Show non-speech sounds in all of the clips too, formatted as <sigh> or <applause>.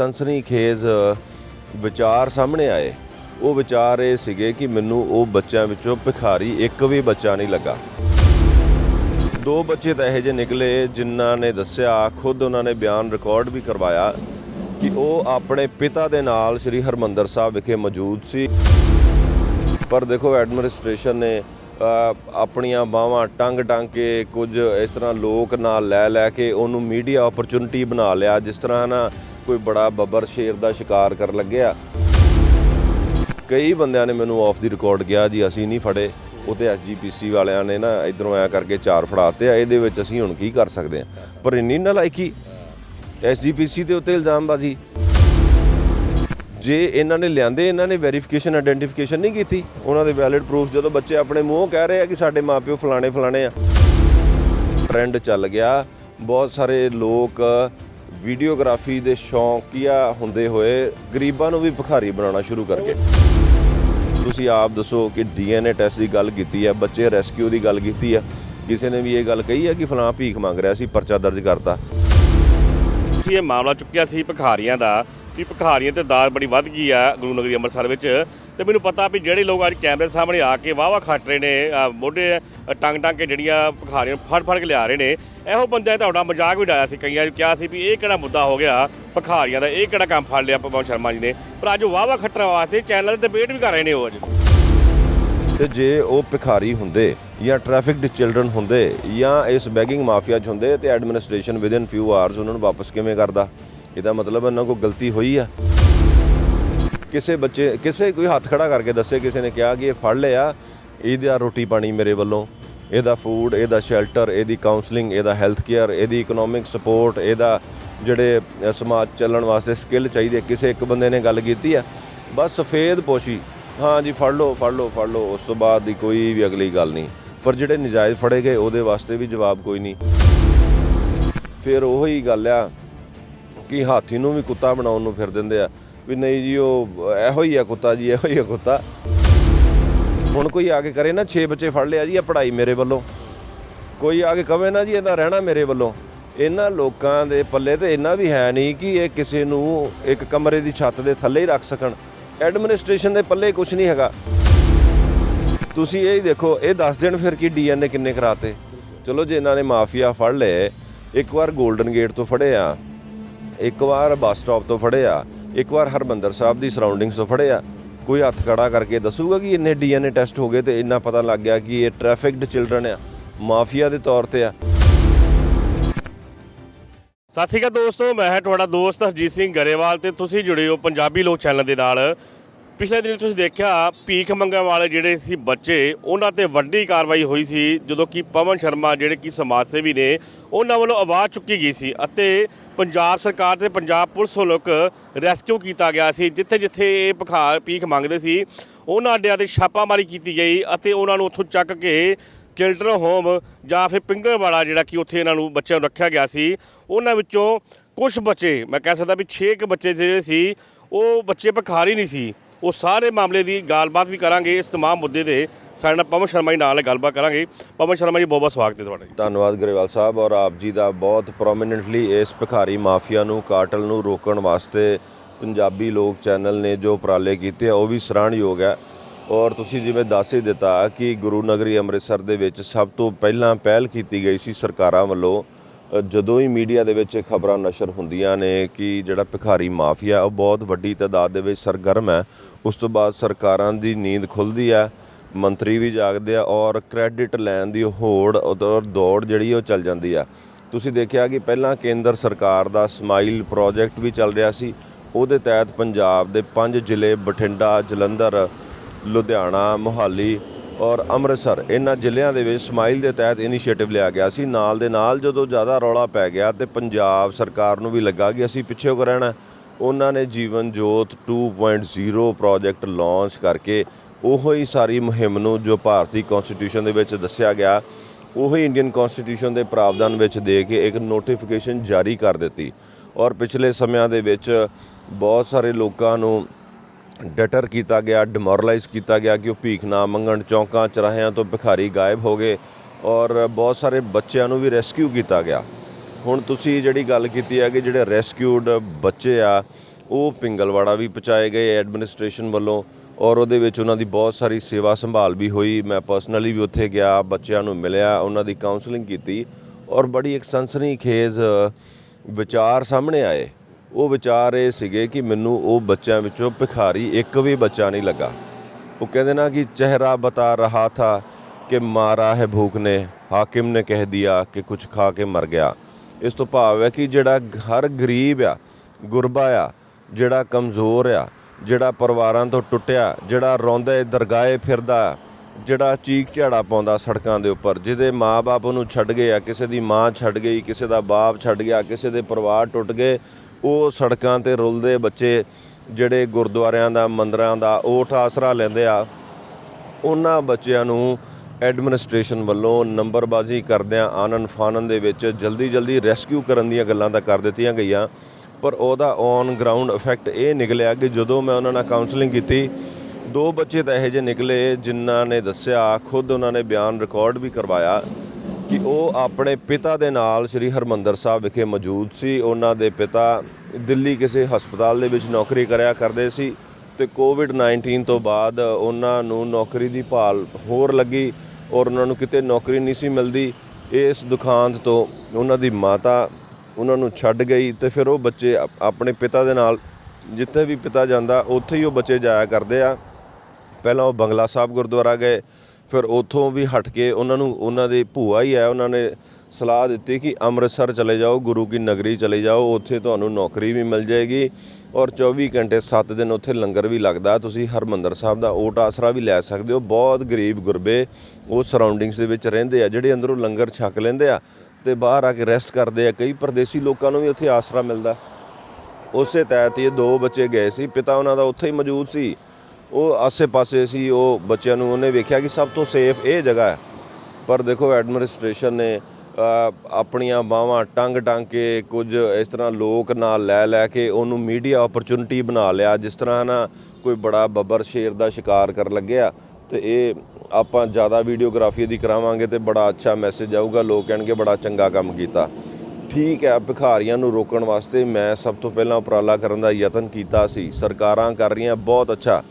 ਸਨਸਨੀਖੇਜ਼ ਵਿਚਾਰ ਸਾਹਮਣੇ ਆਏ। ਉਹ ਵਿਚਾਰ ਇਹ ਸੀਗੇ ਕਿ ਮੈਨੂੰ ਉਹ ਬੱਚਿਆਂ ਵਿੱਚੋਂ ਭਿਖਾਰੀ ਇੱਕ ਵੀ ਬੱਚਾ ਨਹੀਂ ਲੱਗਾ। ਦੋ ਬੱਚੇ ਤਾਂ ਇਹੋ ਜਿਹੇ ਨਿਕਲੇ ਜਿਨ੍ਹਾਂ ਨੇ ਦੱਸਿਆ, ਖੁਦ ਉਹਨਾਂ ਨੇ ਬਿਆਨ ਰਿਕਾਰਡ ਵੀ ਕਰਵਾਇਆ ਕਿ ਉਹ ਆਪਣੇ ਪਿਤਾ ਦੇ ਨਾਲ ਸ੍ਰੀ ਹਰਮੰਦਰ ਸਾਹਿਬ ਵਿਖੇ ਮੌਜੂਦ ਸੀ। ਪਰ ਦੇਖੋ, ਐਡਮਿਨਿਸਟ੍ਰੇਸ਼ਨ ਨੇ ਆਪਣੀਆਂ ਬਾਹਾਂ ਟੰਗ ਟੰਗ ਕੇ ਕੁਝ ਇਸ ਤਰ੍ਹਾਂ ਲੋਕ ਨਾਲ ਲੈ ਲੈ ਕੇ ਉਹਨੂੰ ਮੀਡੀਆ ਓਪਰਚੁਨਿਟੀ ਬਣਾ ਲਿਆ, ਜਿਸ ਤਰ੍ਹਾਂ ਨਾ ਕੋਈ ਬੜਾ ਬੱਬਰ ਸ਼ੇਰ ਦਾ ਸ਼ਿਕਾਰ ਕਰਨ ਲੱਗਿਆ ਕਈ ਬੰਦਿਆਂ ਨੇ ਮੈਨੂੰ ਆਫ ਦੀ ਰਿਕਾਰਡ ਕਿਹਾ ਜੀ, ਅਸੀਂ ਨਹੀਂ ਫੜੇ। ਉਹ ਤੇ ਐਸਜੀਪੀਸੀ ਵਾਲਿਆਂ ਨੇ ਨਾ ਇਧਰੋਂ ਆਇਆ ਕਰਕੇ ਚਾਰ ਫੜਾਤੇ ਆ, ਇਹਦੇ ਵਿੱਚ ਅਸੀਂ ਹੁਣ ਕੀ ਕਰ ਸਕਦੇ ਆ? ਪਰ ਇੰਨੀ ਨਲਾਇਕੀ ਐਸਜੀਪੀਸੀ ਦੇ ਉੱਤੇ ਇਲਜ਼ਾਮਬਾਜ਼ੀ। ਜੇ ਇਹਨਾਂ ਨੇ ਲਿਆਂਦੇ, ਇਹਨਾਂ ਨੇ ਵੈਰੀਫਿਕੇਸ਼ਨ ਆਇਡੈਂਟੀਫਿਕੇਸ਼ਨ ਨਹੀਂ ਕੀਤੀ, ਉਹਨਾਂ ਦੇ ਵੈਲਿਡ ਪ੍ਰੂਫ ਜਦੋਂ ਬੱਚੇ ਆਪਣੇ ਮੂੰਹੋਂ ਕਹਿ ਰਹੇ ਆ ਕਿ ਸਾਡੇ ਮਾਪਿਓ ਫਲਾਣੇ ਫਲਾਣੇ ਆ। ਟ੍ਰੈਂਡ ਚੱਲ ਗਿਆ। ਬਹੁਤ ਸਾਰੇ ਲੋਕ ਵੀਡੀਓਗ੍ਰਾਫੀ ਦੇ ਸ਼ੌਂਕੀਆ ਹੁੰਦੇ ਹੋਏ ਗਰੀਬਾਂ ਨੂੰ ਵੀ ਭਿਖਾਰੀ ਬਣਾਉਣਾ ਸ਼ੁਰੂ ਕਰ ਗਏ। ਤੁਸੀਂ ਆਪ ਦੱਸੋ ਕਿ ਡੀਐਨਏ ਟੈਸਟ ਦੀ ਗੱਲ ਕੀਤੀ ਹੈ ਬੱਚੇ ਰੈਸਕਿਊ ਦੀ ਗੱਲ ਕੀਤੀ ਹੈ ਕਿਸੇ ਨੇ ਵੀ ਇਹ ਗੱਲ ਕਹੀ ਹੈ ਕਿ ਫਲਾਂ ਭੀਖ ਮੰਗ ਰਿਹਾ ਸੀ, ਪਰਚਾ ਦਰਜ ਕਰਤਾ। ਤੁਸੀਂ ਇਹ ਮਾਮਲਾ ਚੁੱਕਿਆ ਸੀ ਭਿਖਾਰੀਆਂ ਦਾ ਕਿ ਭਿਖਾਰੀਆਂ ਤੇ ਦਾਜ ਬੜੀ ਵੱਧ ਗਈ ਆ ਗੁਰੂ ਨਗਰੀ ਅੰਮ੍ਰਿਤਸਰ ਵਿੱਚ। ਤੇ ਮੈਨੂੰ ਪਤਾ ਵੀ ਜਿਹੜੇ ਲੋਕ ਅੱਜ ਕੈਮਰੇ ਸਾਹਮਣੇ ਆ ਕੇ ਵਾਵਾ ਖੱਟ ਰਹੇ ਨੇ ਮੋਢੇ ਟੰਗ ਟੰਗ ਕੇ ਜਿਹੜੀਆਂ ਭਿਖਾਰੀਆਂ ਨੂੰ ਫੜ ਫੜ ਕੇ ਲਿਆ ਰਹੇ ਨੇ, ਇਹੋ ਬੰਦਿਆਂ ਤੁਹਾਡਾ ਮਜ਼ਾਕ ਵੀ ਉਡਾਇਆ ਸੀ, ਕਈਆਂ ਨੇ ਕਿਹਾ ਸੀ ਵੀ ਇਹ ਕਿਹੜਾ ਮੁੱਦਾ ਹੋ ਗਿਆ, ਭਿਖਾਰੀਆਂ ਦਾ ਇਹ ਕਿਹੜਾ ਕੰਮ ਫੜ ਲਿਆ ਪਵਨ ਸ਼ਰਮਾ ਜੀ ਨੇ। ਪਰ ਅੱਜ ਵਾਵਾ ਖੱਟਣ ਵਾਸਤੇ ਚੈਨਲ ਤੇ ਡਿਬੇਟ ਵੀ ਕਰ ਰਹੇ ਨੇ ਉਹ ਅੱਜ। ਤੇ ਜੇ ਉਹ ਭਿਖਾਰੀ ਹੁੰਦੇ ਜਾਂ ਟ੍ਰੈਫਿਕਡ ਚਿਲਡਰਨ ਹੁੰਦੇ ਜਾਂ ਇਸ ਬੈਗਿੰਗ ਮਾਫੀਆ 'ਚ ਹੁੰਦੇ ਤੇ ਐਡਮਿਨਿਸਟ੍ਰੇਸ਼ਨ ਵਿਦਿਨ ਫਿਊ ਆਵਰਸ ਉਹਨਾਂ ਨੂੰ ਵਾਪਸ ਕਿਵੇਂ ਕਰਦਾ? ਇਹਦਾ ਮਤਲਬ ਇਹਨਾਂ ਕੋਲ ਗਲਤੀ ਹੋਈ ਆ। ਕਿਸੇ ਬੱਚੇ, ਕਿਸੇ ਕੋਈ ਹੱਥ ਖੜਾ ਕਰਕੇ ਦੱਸੇ, ਕਿਸੇ ਨੇ ਕਿਹਾ ਕਿ ਇਹ ਫੜ ਲਿਆ, ਇਹਦਾ ਰੋਟੀ ਪਾਣੀ ਮੇਰੇ ਵੱਲੋਂ, ਇਹਦਾ ਫੂਡ ਇਹਦਾ ਸ਼ੈਲਟਰ ਇਹਦੀ ਕਾਉਂਸਲਿੰਗ ਇਹਦਾ ਹੈਲਥ ਕੇਅਰ ਇਹਦੀ ਇਕਨੋਮਿਕ ਸਪੋਰਟ ਇਹਦਾ ਜਿਹੜੇ ਸਮਾਜ ਚੱਲਣ ਵਾਸਤੇ ਸਕਿੱਲ ਚਾਹੀਦੀ ਹੈ, ਕਿਸੇ ਇੱਕ ਬੰਦੇ ਨੇ ਗੱਲ ਕੀਤੀ ਆ ਬਸ ਸਫੇਦ ਪੋਸ਼ੀ, ਹਾਂ ਜੀ, ਫੜ ਲਓ ਫੜ ਲਓ ਫੜ ਲਓ, ਉਸ ਤੋਂ ਬਾਅਦ ਦੀ ਕੋਈ ਵੀ ਅਗਲੀ ਗੱਲ ਨਹੀਂ, ਪਰ ਜਿਹੜੇ ਨਜਾਇਜ਼ ਫੜੇ ਗਏ, ਉਹਦੇ ਵਾਸਤੇ ਵੀ ਜਵਾਬ ਕੋਈ ਨਹੀਂ। ਫਿਰ ਉਹੀ ਗੱਲ ਆ ਕਿ ਹਾਥੀ ਨੂੰ ਵੀ ਕੁੱਤਾ ਬਣਾਉਣ ਨੂੰ ਫਿਰ ਦਿੰਦੇ ਆ। ਵੀ ਨਹੀਂ ਜੀ, ਉਹ ਇਹੋ ਹੀ ਆ ਕੁੱਤਾ ਜੀ, ਇਹੋ ਹੀ ਆ ਕੁੱਤਾ। ਹੁਣ ਕੋਈ ਆ ਕੇ ਕਰੇ ਨਾ 6 ਬੱਚੇ ਫੜ ਲਿਆ ਜੀ, ਇਹ ਪੜ੍ਹਾਈ ਮੇਰੇ ਵੱਲੋਂ। ਕੋਈ ਆ ਕੇ ਕਵੇ ਨਾ ਜੀ, ਇਹਦਾ ਰਹਿਣਾ ਮੇਰੇ ਵੱਲੋਂ। ਇਹਨਾਂ ਲੋਕਾਂ ਦੇ ਪੱਲੇ ਤੇ ਇੰਨਾ ਵੀ ਹੈ ਨਹੀਂ ਕਿ ਇਹ ਕਿਸੇ ਨੂੰ ਇੱਕ ਕਮਰੇ ਦੀ ਛੱਤ ਦੇ ਥੱਲੇ ਹੀ ਰੱਖ ਸਕਣ। ਐਡਮਿਨਿਸਟ੍ਰੇਸ਼ਨ ਦੇ ਪੱਲੇ ਕੁਝ ਨਹੀਂ ਹੈਗਾ। ਤੁਸੀਂ ਇਹ ਹੀ ਦੇਖੋ, ਇਹ ਦੱਸ ਦੇਣ ਫਿਰ ਕਿ ਡੀਐਨਏ ਕਿੰਨੇ ਕਰਾਤੇ? ਚਲੋ ਜੇ ਇਹਨਾਂ ਨੇ ਮਾਫੀਆ ਫੜ ਲਏ, ਇੱਕ ਵਾਰ 골ਡਨ ਗੇਟ ਤੋਂ ਫੜਿਆ, ਇੱਕ ਵਾਰ ਬੱਸ ਸਟਾਪ ਤੋਂ ਫੜਿਆ ਇੱਕ ਵਾਰ ਹਰਮੰਦਰ ਸਾਹਿਬ ਦੀ ਸਰਾਊਂਡਿੰਗਸ ਤੋਂ ਫੜਿਆ। ਕੋਈ ਹੱਥ ਖੜਾ ਕਰਕੇ ਦੱਸੂਗਾ ਕਿ ਇੰਨੇ ਡੀਐਨਏ ਟੈਸਟ ਹੋ ਗਏ ਤੇ ਇੰਨਾ ਪਤਾ ਲੱਗ ਗਿਆ ਕਿ ਇਹ ਟ੍ਰੈਫਿਕਡ ਚਿਲਡਰਨ ਆ, ਮਾਫੀਆ ਦੇ ਤੌਰ ਤੇ ਆ। ਸਤਿ ਸ਼੍ਰੀ ਅਕਾਲ ਦੋਸਤੋ, ਮੈਂ ਹਾਂ ਤੁਹਾਡਾ ਦੋਸਤ ਹਰਜੀਤ ਸਿੰਘ ਗਰੇਵਾਲ ਤੇ ਤੁਸੀਂ ਜੁੜੇ ਹੋ ਪੰਜਾਬੀ ਲੋਕ ਚੈਨਲ ਦੇ ਨਾਲ। ਪਿਛਲੇ ਦਿਨ ਤੁਸੀਂ ਦੇਖਿਆ, ਭੀਖ ਮੰਗਣ ਵਾਲੇ ਜਿਹੜੇ ਸੀ ਬੱਚੇ, ਉਹਨਾਂ ਤੇ ਵੱਡੀ ਕਾਰਵਾਈ ਹੋਈ ਸੀ, ਜਦੋਂ ਕਿ ਪਵਨ ਸ਼ਰਮਾ, ਜਿਹੜੇ ਕਿ ਸਮਾਜ ਸੇਵੀ ਨੇ, ਉਹਨਾਂ ਵੱਲੋਂ ਆਵਾਜ਼ ਚੁੱਕੀ ਗਈ ਸੀ ਅਤੇ ਪੰਜਾਬ ਸਰਕਾਰ ਤੇ ਪੰਜਾਬ ਪੁਲਿਸ ਵੱਲੋਂ ਇੱਕ ਰੈਸਕਿਊ ਕੀਤਾ ਗਿਆ ਸੀ, ਜਿੱਥੇ ਜਿੱਥੇ ਇਹ ਭਿਖਾਰ ਭੀਖ ਮੰਗਦੇ ਸੀ, ਉਹਨਾਂ ਅੱਡਿਆਂ ਤੇ ਛਾਪਾਮਾਰੀ ਕੀਤੀ ਗਈ ਅਤੇ ਉਹਨਾਂ ਨੂੰ ਉੱਥੋਂ ਚੱਕ ਕੇ ਚਿਲਡਰਨ ਹੋਮ ਜਾਂ ਫਿਰ ਪਿੰਗਲਵਾੜਾ ਜਿਹੜਾ ਕਿ ਉੱਥੇ ਇਹਨਾਂ ਨੂੰ ਬੱਚਿਆਂ ਨੂੰ ਰੱਖਿਆ ਗਿਆ ਸੀ। ਉਹਨਾਂ ਵਿੱਚੋਂ ਕੁਝ ਬੱਚੇ, ਮੈਂ ਕਹਿ ਸਕਦਾ ਵੀ 6 ਕੁ ਬੱਚੇ ਜਿਹੜੇ ਸੀ, ਉਹ ਬੱਚੇ ਭਿਖਾਰੀ ਨਹੀਂ ਸੀ। ਉਹ ਸਾਰੇ ਮਾਮਲੇ ਦੀ ਗੱਲਬਾਤ ਵੀ ਕਰਾਂਗੇ ਇਸ तमाम ਮੁੱਦੇ ਤੇ ਸਾਡੇ ਨਾਲ ਪਵਨ ਸ਼ਰਮਾ ਜੀ ਨਾਲ ਗੱਲਬਾਤ ਕਰਾਂਗੇ ਪਵਨ ਸ਼ਰਮਾ ਜੀ ਬਹੁਤ ਬਹੁਤ ਸਵਾਗਤ ਹੈ ਤੁਹਾਡਾ ਜੀ ਧੰਨਵਾਦ ਗਰੇਵਾਲ ਸਾਹਿਬ ਔਰ ਆਪ ਜੀ ਦਾ ਬਹੁਤ ਪ੍ਰੋਮਿਨੈਂਟਲੀ ਇਸ ਭਿਖਾਰੀ ਮਾਫੀਆ ਨੂੰ ਕਾਟਲ ਨੂੰ ਰੋਕਣ ਵਾਸਤੇ ਪੰਜਾਬੀ ਲੋਕ ਚੈਨਲ ਨੇ ਜੋ ਉਪਰਾਲੇ ਕੀਤੇ ਆ ਉਹ ਵੀ ਸਰਾਹਣਯੋਗ ਹੈ ਔਰ ਤੁਸੀਂ ਜਿਵੇਂ ਦੱਸ ਹੀ ਦਿੱਤਾ ਕਿ ਗੁਰੂ ਨਗਰੀ ਅੰਮ੍ਰਿਤਸਰ ਦੇ ਵਿੱਚ ਸਭ ਤੋਂ ਪਹਿਲਾਂ ਪਹਿਲ ਕੀਤੀ ਗਈ ਸੀ ਸਰਕਾਰਾਂ ਵੱਲੋਂ ਅ, ਜਦੋਂ ਹੀ ਮੀਡੀਆ ਦੇ ਵਿੱਚ ਖਬਰਾਂ ਨਸ਼ਰ ਹੁੰਦੀਆਂ ਨੇ ਕਿ ਜਿਹੜਾ ਭਿਖਾਰੀ ਮਾਫੀਆ ਉਹ ਬਹੁਤ ਵੱਡੀ ਤਾਦਾਦ ਦੇ ਵਿੱਚ ਸਰਗਰਮ ਹੈ ਉਸ ਤੋਂ ਬਾਅਦ ਸਰਕਾਰਾਂ ਦੀ ਨੀਂਦ ਖੁੱਲਦੀ ਹੈ ਮੰਤਰੀ ਵੀ ਜਾਗਦੇ ਆ ਔਰ ਕ੍ਰੈਡਿਟ ਲੈਣ ਦੀ ਹੋੜ ਔਰ ਦੌੜ ਜਿਹੜੀ ਉਹ ਚੱਲ ਜਾਂਦੀ ਆ। ਤੁਸੀਂ ਦੇਖਿਆ ਕਿ ਪਹਿਲਾਂ ਕੇਂਦਰ ਸਰਕਾਰ ਦਾ ਸਮਾਈਲ ਪ੍ਰੋਜੈਕਟ ਵੀ ਚੱਲ ਰਿਹਾ ਸੀ, ਉਹਦੇ ਤਹਿਤ ਪੰਜਾਬ ਦੇ ਪੰਜ ਜ਼ਿਲ੍ਹੇ ਬਠਿੰਡਾ, ਜਲੰਧਰ, ਲੁਧਿਆਣਾ, ਮੋਹਾਲੀ ਔਰ ਅੰਮ੍ਰਿਤਸਰ, ਇਹਨਾਂ ਜ਼ਿਲ੍ਹਿਆਂ ਦੇ ਵਿੱਚ ਸਮਾਈਲ ਦੇ ਤਹਿਤ ਇਨੀਸ਼ੀਏਟਿਵ ਲਿਆ ਗਿਆ ਸੀ। ਨਾਲ ਦੇ ਨਾਲ ਜਦੋਂ ਜ਼ਿਆਦਾ ਰੌਲਾ ਪੈ ਗਿਆ ਤੇ ਪੰਜਾਬ ਸਰਕਾਰ ਨੂੰ ਵੀ ਲੱਗਾ ਕਿ ਅਸੀਂ ਪਿੱਛੇ ਹੋ ਰਹਿਣਾ। ਉਹਨਾਂ ਨੇ ਜੀਵਨ ਜੋਤ 2.0 ਪ੍ਰੋਜੈਕਟ ਲਾਂਚ ਕਰਕੇ ਉਹੋ ਹੀ ਸਾਰੀ ਮੁਹਿੰਮ ਨੂੰ ਜੋ ਭਾਰਤੀ ਕਨਸਟੀਟਿਊਸ਼ਨ ਦੇ ਵਿੱਚ ਦੱਸਿਆ ਗਿਆ, ਉਹ ਹੀ ਇੰਡੀਅਨ ਕਨਸਟੀਟਿਊਸ਼ਨ ਦੇ ਪ੍ਰਾਵਧਾਨ ਵਿੱਚ ਦੇ ਕੇ ਇੱਕ ਨੋਟੀਫਿਕੇਸ਼ਨ ਜਾਰੀ ਕਰ ਦਿੱਤੀ। ਔਰ ਪਿਛਲੇ ਸਮਿਆਂ ਦੇ ਵਿੱਚ ਬਹੁਤ ਸਾਰੇ ਲੋਕਾਂ ਨੂੰ ਡਟਰ ਕੀਤਾ ਗਿਆ ਡਿਮੋਰਲਾਈਜ਼ ਕੀਤਾ ਗਿਆ ਕਿ ਉਹ ਭੀਖ ਨਾ ਮੰਗਣ, ਚੌਂਕਾਂ, ਚਰਾਹਿਆਂ ਤੋਂ ਭਿਖਾਰੀ ਗਾਇਬ ਹੋ ਗਏ ਔਰ ਬਹੁਤ ਸਾਰੇ ਬੱਚਿਆਂ ਨੂੰ ਵੀ ਰੈਸਕਿਊ ਕੀਤਾ ਗਿਆ। ਹੁਣ ਤੁਸੀਂ ਜਿਹੜੀ ਗੱਲ ਕੀਤੀ ਹੈ ਕਿ ਜਿਹੜੇ ਰੈਸਕਿਊਡ ਬੱਚੇ ਆ, ਉਹ ਪਿੰਗਲਵਾੜਾ ਵੀ ਪਹੁੰਚਾਏ ਗਏ ਐਡਮਿਨਿਸਟ੍ਰੇਸ਼ਨ ਵੱਲੋਂ ਔਰ ਉਹਦੇ ਵਿੱਚ ਉਹਨਾਂ ਦੀ ਬਹੁਤ ਸਾਰੀ ਸੇਵਾ ਸੰਭਾਲ ਵੀ ਹੋਈ। ਮੈਂ ਪਰਸਨਲੀ ਵੀ ਉੱਥੇ ਗਿਆ, ਬੱਚਿਆਂ ਨੂੰ ਮਿਲਿਆ, ਉਹਨਾਂ ਦੀ ਕਾਉਂਸਲਿੰਗ ਕੀਤੀ ਔਰ ਬੜੀ ਇੱਕ ਸਨਸਨੀਖੇਜ਼ ਵਿਚਾਰ ਸਾਹਮਣੇ ਆਏ। ਉਹ ਵਿਚਾਰ ਇਹ ਸੀਗੇ ਕਿ ਮੈਨੂੰ ਉਹ ਬੱਚਿਆਂ ਵਿੱਚੋਂ ਭਿਖਾਰੀ ਇੱਕ ਵੀ ਬੱਚਾ ਨਹੀਂ ਲੱਗਾ। ਉਹ ਕਹਿੰਦੇ ਨਾ ਕਿ ਚਿਹਰਾ ਬਤਾ ਰਹਾ ਥਾ ਕਿ ਮਾਰਾ ਹੈ ਭੂਖ ਨੇ, ਹਾਕਿਮ ਨੇ ਕਹਿ ਦਿਆ ਕਿ ਕੁਝ ਖਾ ਕੇ ਮਰ ਗਿਆ। ਇਸ ਤੋਂ ਭਾਵ ਹੈ ਕਿ ਜਿਹੜਾ ਹਰ ਗਰੀਬ ਆ, ਗੁਰਬਾ ਆ, ਜਿਹੜਾ ਕਮਜ਼ੋਰ ਆ, ਜਿਹੜਾ ਪਰਿਵਾਰਾਂ ਤੋਂ ਟੁੱਟਿਆ, ਜਿਹੜਾ ਰੋਂਦੇ ਦਰਗਾਹੇ ਫਿਰਦਾ, ਜਿਹੜਾ ਚੀਕ ਝਾੜਾ ਪਾਉਂਦਾ ਸੜਕਾਂ ਦੇ ਉੱਪਰ, ਜਿਹਦੇ ਮਾਪੇ ਉਹਨੂੰ ਛੱਡ ਗਏ ਆ, ਕਿਸੇ ਦੀ ਮਾਂ ਛੱਡ ਗਈ, ਕਿਸੇ ਦਾ ਬਾਪ ਛੱਡ ਗਿਆ, ਕਿਸੇ ਦੇ ਪਰਿਵਾਰ ਟੁੱਟ ਗਏ, ਉਹ ਸੜਕਾਂ ਤੇ ਰੁਲਦੇ ਬੱਚੇ ਜਿਹੜੇ ਗੁਰਦੁਆਰਿਆਂ ਦਾ, ਮੰਦਰਾਂ ਦਾ, ਓਟ ਆਸਰਾ ਲੈਂਦੇ ਆ, ਉਹਨਾਂ ਬੱਚਿਆਂ ਨੂੰ ਐਡਮਿਨਿਸਟ੍ਰੇਸ਼ਨ ਵੱਲੋਂ ਨੰਬਰਬਾਜ਼ੀ ਕਰਦਿਆਂ ਆਨਨ ਫਾਨਨ ਦੇ ਵਿੱਚ ਜਲਦੀ ਜਲਦੀ ਰੈਸਕਿਊ ਕਰਨ ਦੀਆਂ ਗੱਲਾਂ ਤਾਂ ਕਰ ਦਿੱਤੀਆਂ ਗਈਆਂ, ਪਰ ਉਹਦਾ ਔਨ ਗਰਾਊਂਡ ਇਫੈਕਟ ਇਹ ਨਿਕਲਿਆ ਕਿ ਜਦੋਂ ਮੈਂ ਉਹਨਾਂ ਨਾਲ ਕਾਉਂਸਲਿੰਗ ਕੀਤੀ, ਦੋ ਬੱਚੇ ਤਾਂ ਇਹੋ ਜਿਹੇ ਨਿਕਲੇ ਜਿਨ੍ਹਾਂ ਨੇ ਦੱਸਿਆ, ਖੁਦ ਉਹਨਾਂ ਨੇ ਬਿਆਨ ਰਿਕਾਰਡ ਵੀ ਕਰਵਾਇਆ ਕਿ ਉਹ ਆਪਣੇ ਪਿਤਾ ਦੇ ਨਾਲ ਸ੍ਰੀ ਹਰਮੰਦਰ ਸਾਹਿਬ ਵਿਖੇ ਮੌਜੂਦ ਸੀ। ਉਹਨਾਂ ਦੇ ਪਿਤਾ ਦਿੱਲੀ ਕਿਸੇ ਹਸਪਤਾਲ ਦੇ ਵਿੱਚ ਨੌਕਰੀ ਕਰਿਆ ਕਰਦੇ ਸੀ ਤੇ ਕੋਵਿਡ 19 ਤੋਂ ਬਾਅਦ ਉਹਨਾਂ ਨੂੰ ਨੌਕਰੀ ਦੀ ਭਾਲ ਹੋਰ ਲੱਗੀ। ਔਰ ਉਹਨਾਂ ਨੂੰ ਕਿਤੇ ਨੌਕਰੀ ਨਹੀਂ ਸੀ ਮਿਲਦੀ। ਇਸ ਦੁਖਾਂਤ ਤੋਂ ਉਹਨਾਂ ਦੀ ਮਾਤਾ ਉਹਨਾਂ ਨੂੰ ਛੱਡ ਗਈ ਤੇ ਫਿਰ ਉਹ ਬੱਚੇ ਆਪਣੇ ਪਿਤਾ ਦੇ ਨਾਲ ਜਿੱਥੇ ਵੀ ਪਿਤਾ ਜਾਂਦਾ, ਉੱਥੇ ਹੀ ਉਹ ਬੱਚੇ ਜਾਇਆ ਕਰਦੇ ਆ। ਪਹਿਲਾਂ ਉਹ ਬੰਗਲਾ ਸਾਹਿਬ ਗੁਰਦੁਆਰਾ ਗਏ, ਫਿਰ ਉੱਥੋਂ ਵੀ ਹਟ ਕੇ ਉਹਨਾਂ ਨੂੰ, ਉਹਨਾਂ ਦੇ ਭੂਆ ਹੀ ਹੈ, ਉਹਨਾਂ ਨੇ ਸਲਾਹ ਦਿੱਤੀ ਕਿ ਅੰਮ੍ਰਿਤਸਰ ਚਲੇ ਜਾਓ, ਗੁਰੂ ਕੀ ਨਗਰੀ ਚਲੇ ਜਾਓ, ਉੱਥੇ ਤੁਹਾਨੂੰ ਨੌਕਰੀ ਵੀ ਮਿਲ ਜਾਏਗੀ। ਔਰ 24 ਘੰਟੇ 7 ਦਿਨ ਉੱਥੇ ਲੰਗਰ ਵੀ ਲੱਗਦਾ। ਤੁਸੀਂ ਹਰਮੰਦਰ ਸਾਹਿਬ ਦਾ ਓਟ ਆਸਰਾ ਵੀ ਲੈ ਸਕਦੇ ਹੋ। ਬਹੁਤ ਗਰੀਬ ਗੁਰਬੇ ਉਹ ਸਰਾਊਂਡਿੰਗਸ ਦੇ ਵਿੱਚ ਰਹਿੰਦੇ ਆ, ਜਿਹੜੇ ਅੰਦਰੋਂ ਲੰਗਰ ਛਕ ਲੈਂਦੇ ਆ ਤੇ ਬਾਹਰ ਆ ਕੇ ਰੈਸਟ ਕਰਦੇ ਆ। ਕਈ ਪਰਦੇਸੀ ਲੋਕਾਂ ਨੂੰ ਵੀ ਉੱਥੇ ਆਸਰਾ ਮਿਲਦਾ। ਉਸੇ ਤਹਿਤ ਇਹ ਦੋ ਬੱਚੇ ਗਏ ਸੀ। ਪਿਤਾ ਉਹਨਾਂ ਦਾ ਉੱਥੇ ਹੀ ਮੌਜੂਦ ਸੀ। ਉਹ ਆਸੇ-ਪਾਸੇ ਸੀ। ਉਹ ਬੱਚਿਆਂ ਨੂੰ ਉਹਨੇ ਵੇਖਿਆ ਕਿ ਸਭ ਤੋਂ ਸੇਫ ਇਹ ਜਗ੍ਹਾ ਹੈ। ਪਰ ਦੇਖੋ ਐਡਮਿਨਿਸਟ੍ਰੇਸ਼ਨ ਨੇ ਆਪਣੀਆਂ ਬਾਹਾਂ ਟੰਗ ਟੰਗ ਕੇ ਕੁਝ ਇਸ ਤਰ੍ਹਾਂ ਲੋਕ ਨਾਲ ਲੈ ਲੈ ਕੇ ਉਹਨੂੰ ਮੀਡੀਆ ਓਪਰਚੁਨਿਟੀ ਬਣਾ ਲਿਆ, ਜਿਸ ਤਰ੍ਹਾਂ ਨਾ ਕੋਈ ਬੜਾ ਬੱਬਰ ਸ਼ੇਰ ਦਾ ਸ਼ਿਕਾਰ ਕਰਨ ਲੱਗਿਆ ਤੇ ਇਹ ਆਪਾਂ ਜ਼ਿਆਦਾ ਵੀਡੀਓਗ੍ਰਾਫੀ ਦੀ ਕਰਾਵਾਂਗੇ ਤੇ ਬੜਾ ਅੱਛਾ ਮੈਸੇਜ ਆਊਗਾ, ਲੋਕ ਕਹਿਣਗੇ ਬੜਾ ਚੰਗਾ ਕੰਮ ਕੀਤਾ। ਠੀਕ ਹੈ, ਭਿਖਾਰੀਆਂ ਨੂੰ ਰੋਕਣ ਵਾਸਤੇ ਮੈਂ ਸਭ ਤੋਂ ਪਹਿਲਾਂ ਉਪਰਾਲਾ ਕਰਨ ਦਾ ਯਤਨ ਕੀਤਾ ਸੀ, ਸਰਕਾਰਾਂ ਕਰ ਰਹੀਆਂ ਬਹੁਤ ਅੱਛਾ,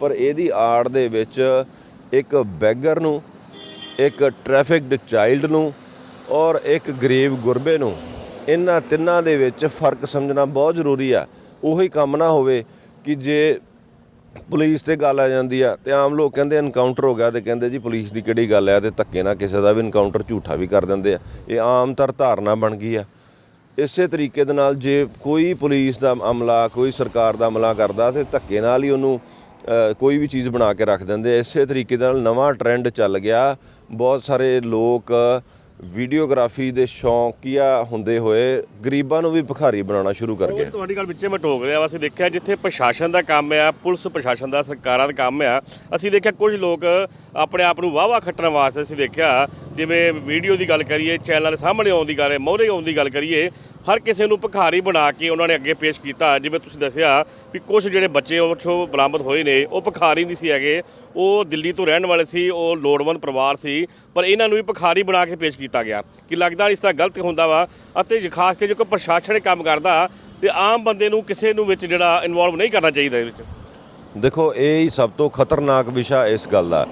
ਪਰ ਇਹਦੀ ਆੜ ਦੇ ਵਿੱਚ ਇੱਕ ਬੈਗਰ ਨੂੰ, ਇੱਕ ਟ੍ਰੈਫਿਕਡ ਚਾਈਲਡ ਨੂੰ ਔਰ ਇੱਕ ਗਰੀਬ ਗੁਰਬੇ ਨੂੰ ਇਹਨਾਂ ਤਿੰਨਾਂ ਦੇ ਵਿੱਚ ਫ਼ਰਕ ਸਮਝਣਾ ਬਹੁਤ ਜ਼ਰੂਰੀ ਆ। ਉਹੀ ਕੰਮ ਨਾ ਹੋਵੇ ਕਿ ਜੇ ਪੁਲਿਸ ਤੇ ਗੱਲ ਆ ਜਾਂਦੀ ਆ ਤੇ ਆਮ ਲੋਕ ਕਹਿੰਦੇ ਐਨਕਾਊਂਟਰ ਹੋ ਗਿਆ ਤੇ ਕਹਿੰਦੇ ਜੀ ਪੁਲਿਸ ਦੀ ਕਿਹੜੀ ਗੱਲ ਆ ਤੇ ਧੱਕੇ ਨਾਲ ਕਿਸੇ ਦਾ ਵੀ ਐਨਕਾਊਂਟਰ ਝੂਠਾ ਵੀ ਕਰ ਦਿੰਦੇ ਆ। ਇਹ ਆਮ ਤਰ ਧਾਰਨਾ ਬਣ ਗਈ ਆ। ਇਸੇ ਤਰੀਕੇ ਦੇ ਨਾਲ ਜੇ ਕੋਈ ਪੁਲਿਸ ਦਾ ਅਮਲਾ, ਕੋਈ ਸਰਕਾਰ ਦਾ ਅਮਲਾ ਕਰਦਾ ਤੇ ਧੱਕੇ ਨਾਲ ਹੀ ਉਹਨੂੰ ਕੋਈ ਵੀ ਚੀਜ਼ ਬਣਾ ਕੇ ਰੱਖ ਦਿੰਦੇ ਇਸੇ ਤਰੀਕੇ ਦੇ ਨਾਲ ਨਵਾਂ ਟ੍ਰੈਂਡ ਚੱਲ ਗਿਆ। ਬਹੁਤ ਸਾਰੇ ਲੋਕ ਵੀਡੀਓਗ੍ਰਾਫੀ ਦੇ ਸ਼ੌਂਕੀਆ ਹੁੰਦੇ ਹੋਏ ਗਰੀਬਾਂ ਨੂੰ ਵੀ ਭਿਖਾਰੀ ਬਣਾਉਣਾ ਸ਼ੁਰੂ ਕਰ ਗਏ। ਤੁਹਾਡੀ ਗੱਲ ਵਿੱਚੇ ਮੈਂ ਟੋਕ ਰਿਹਾ ਅਸੀਂ ਦੇਖਿਆ ਜਿੱਥੇ ਪ੍ਰਸ਼ਾਸਨ ਦਾ ਕੰਮ ਆ, ਪੁਲਿਸ ਪ੍ਰਸ਼ਾਸਨ ਦਾ, ਸਰਕਾਰਾਂ ਦਾ ਕੰਮ ਆ, ਅਸੀਂ ਦੇਖਿਆ ਕੁਝ ਲੋਕ ਆਪਣੇ ਆਪ ਨੂੰ ਵਾਵਾ ਖੱਟਣ ਵਾਸਤੇ ਅਸੀਂ ਦੇਖਿਆ। ਜਿਵੇਂ ਵੀਡੀਓ ਦੀ ਗੱਲ ਕਰੀਏ, ਚੈਨਲ ਸਾਹਮਣੇ ਆਉਣ ਦੀ ਗੱਲ, ਮੋਹਰੇ ਆਉਣ ਦੀ ਗੱਲ ਕਰੀਏ ਹਰ ਕਿਸੇ ਨੂੰ ਭਿਖਾਰੀ ਬਣਾ ਕੇ ਉਹਨਾਂ ਨੇ ਅੱਗੇ ਪੇਸ਼ ਕੀਤਾ। ਜਿਵੇਂ ਤੁਸੀਂ ਦੱਸਿਆ ਵੀ ਕੁਝ ਜਿਹੜੇ ਬੱਚੇ ਉਹ 'ਚੋਂ ਬਰਾਮਦ ਹੋਏ ਨੇ, ਉਹ ਭਿਖਾਰੀ ਨਹੀਂ ਸੀ ਹੈਗੇ। ਉਹ ਦਿੱਲੀ ਤੋਂ ਰਹਿਣ ਵਾਲੇ ਸੀ, ਉਹ ਲੋੜਵੰਦ ਪਰਿਵਾਰ ਸੀ, ਪਰ ਇਹਨਾਂ ਨੂੰ ਵੀ ਭਿਖਾਰੀ ਬਣਾ ਕੇ ਪੇਸ਼ ਕੀਤਾ ਗਿਆ। ਕਿ ਲੱਗਦਾ ਇਸ ਤਰ੍ਹਾਂ ਗਲਤ ਹੁੰਦਾ ਵਾ? ਅਤੇ ਜੇ ਖਾਸ ਕਰਕੇ ਜੋ ਕੋਈ ਪ੍ਰਸ਼ਾਸਨ ਕੰਮ ਕਰਦਾ, ਤੇ ਆਮ ਬੰਦੇ ਨੂੰ ਕਿਸੇ ਨੂੰ ਵਿੱਚ ਜਿਹੜਾ ਇਨਵੋਲਵ ਨਹੀਂ ਕਰਨਾ ਚਾਹੀਦਾ ਇਹਦੇ ਵਿੱਚ? ਦੇਖੋ, ਇਹ ਹੀ ਸਭ ਤੋਂ ਖਤਰਨਾਕ ਵਿਸ਼ਾ ਇਸ ਗੱਲ ਦਾ।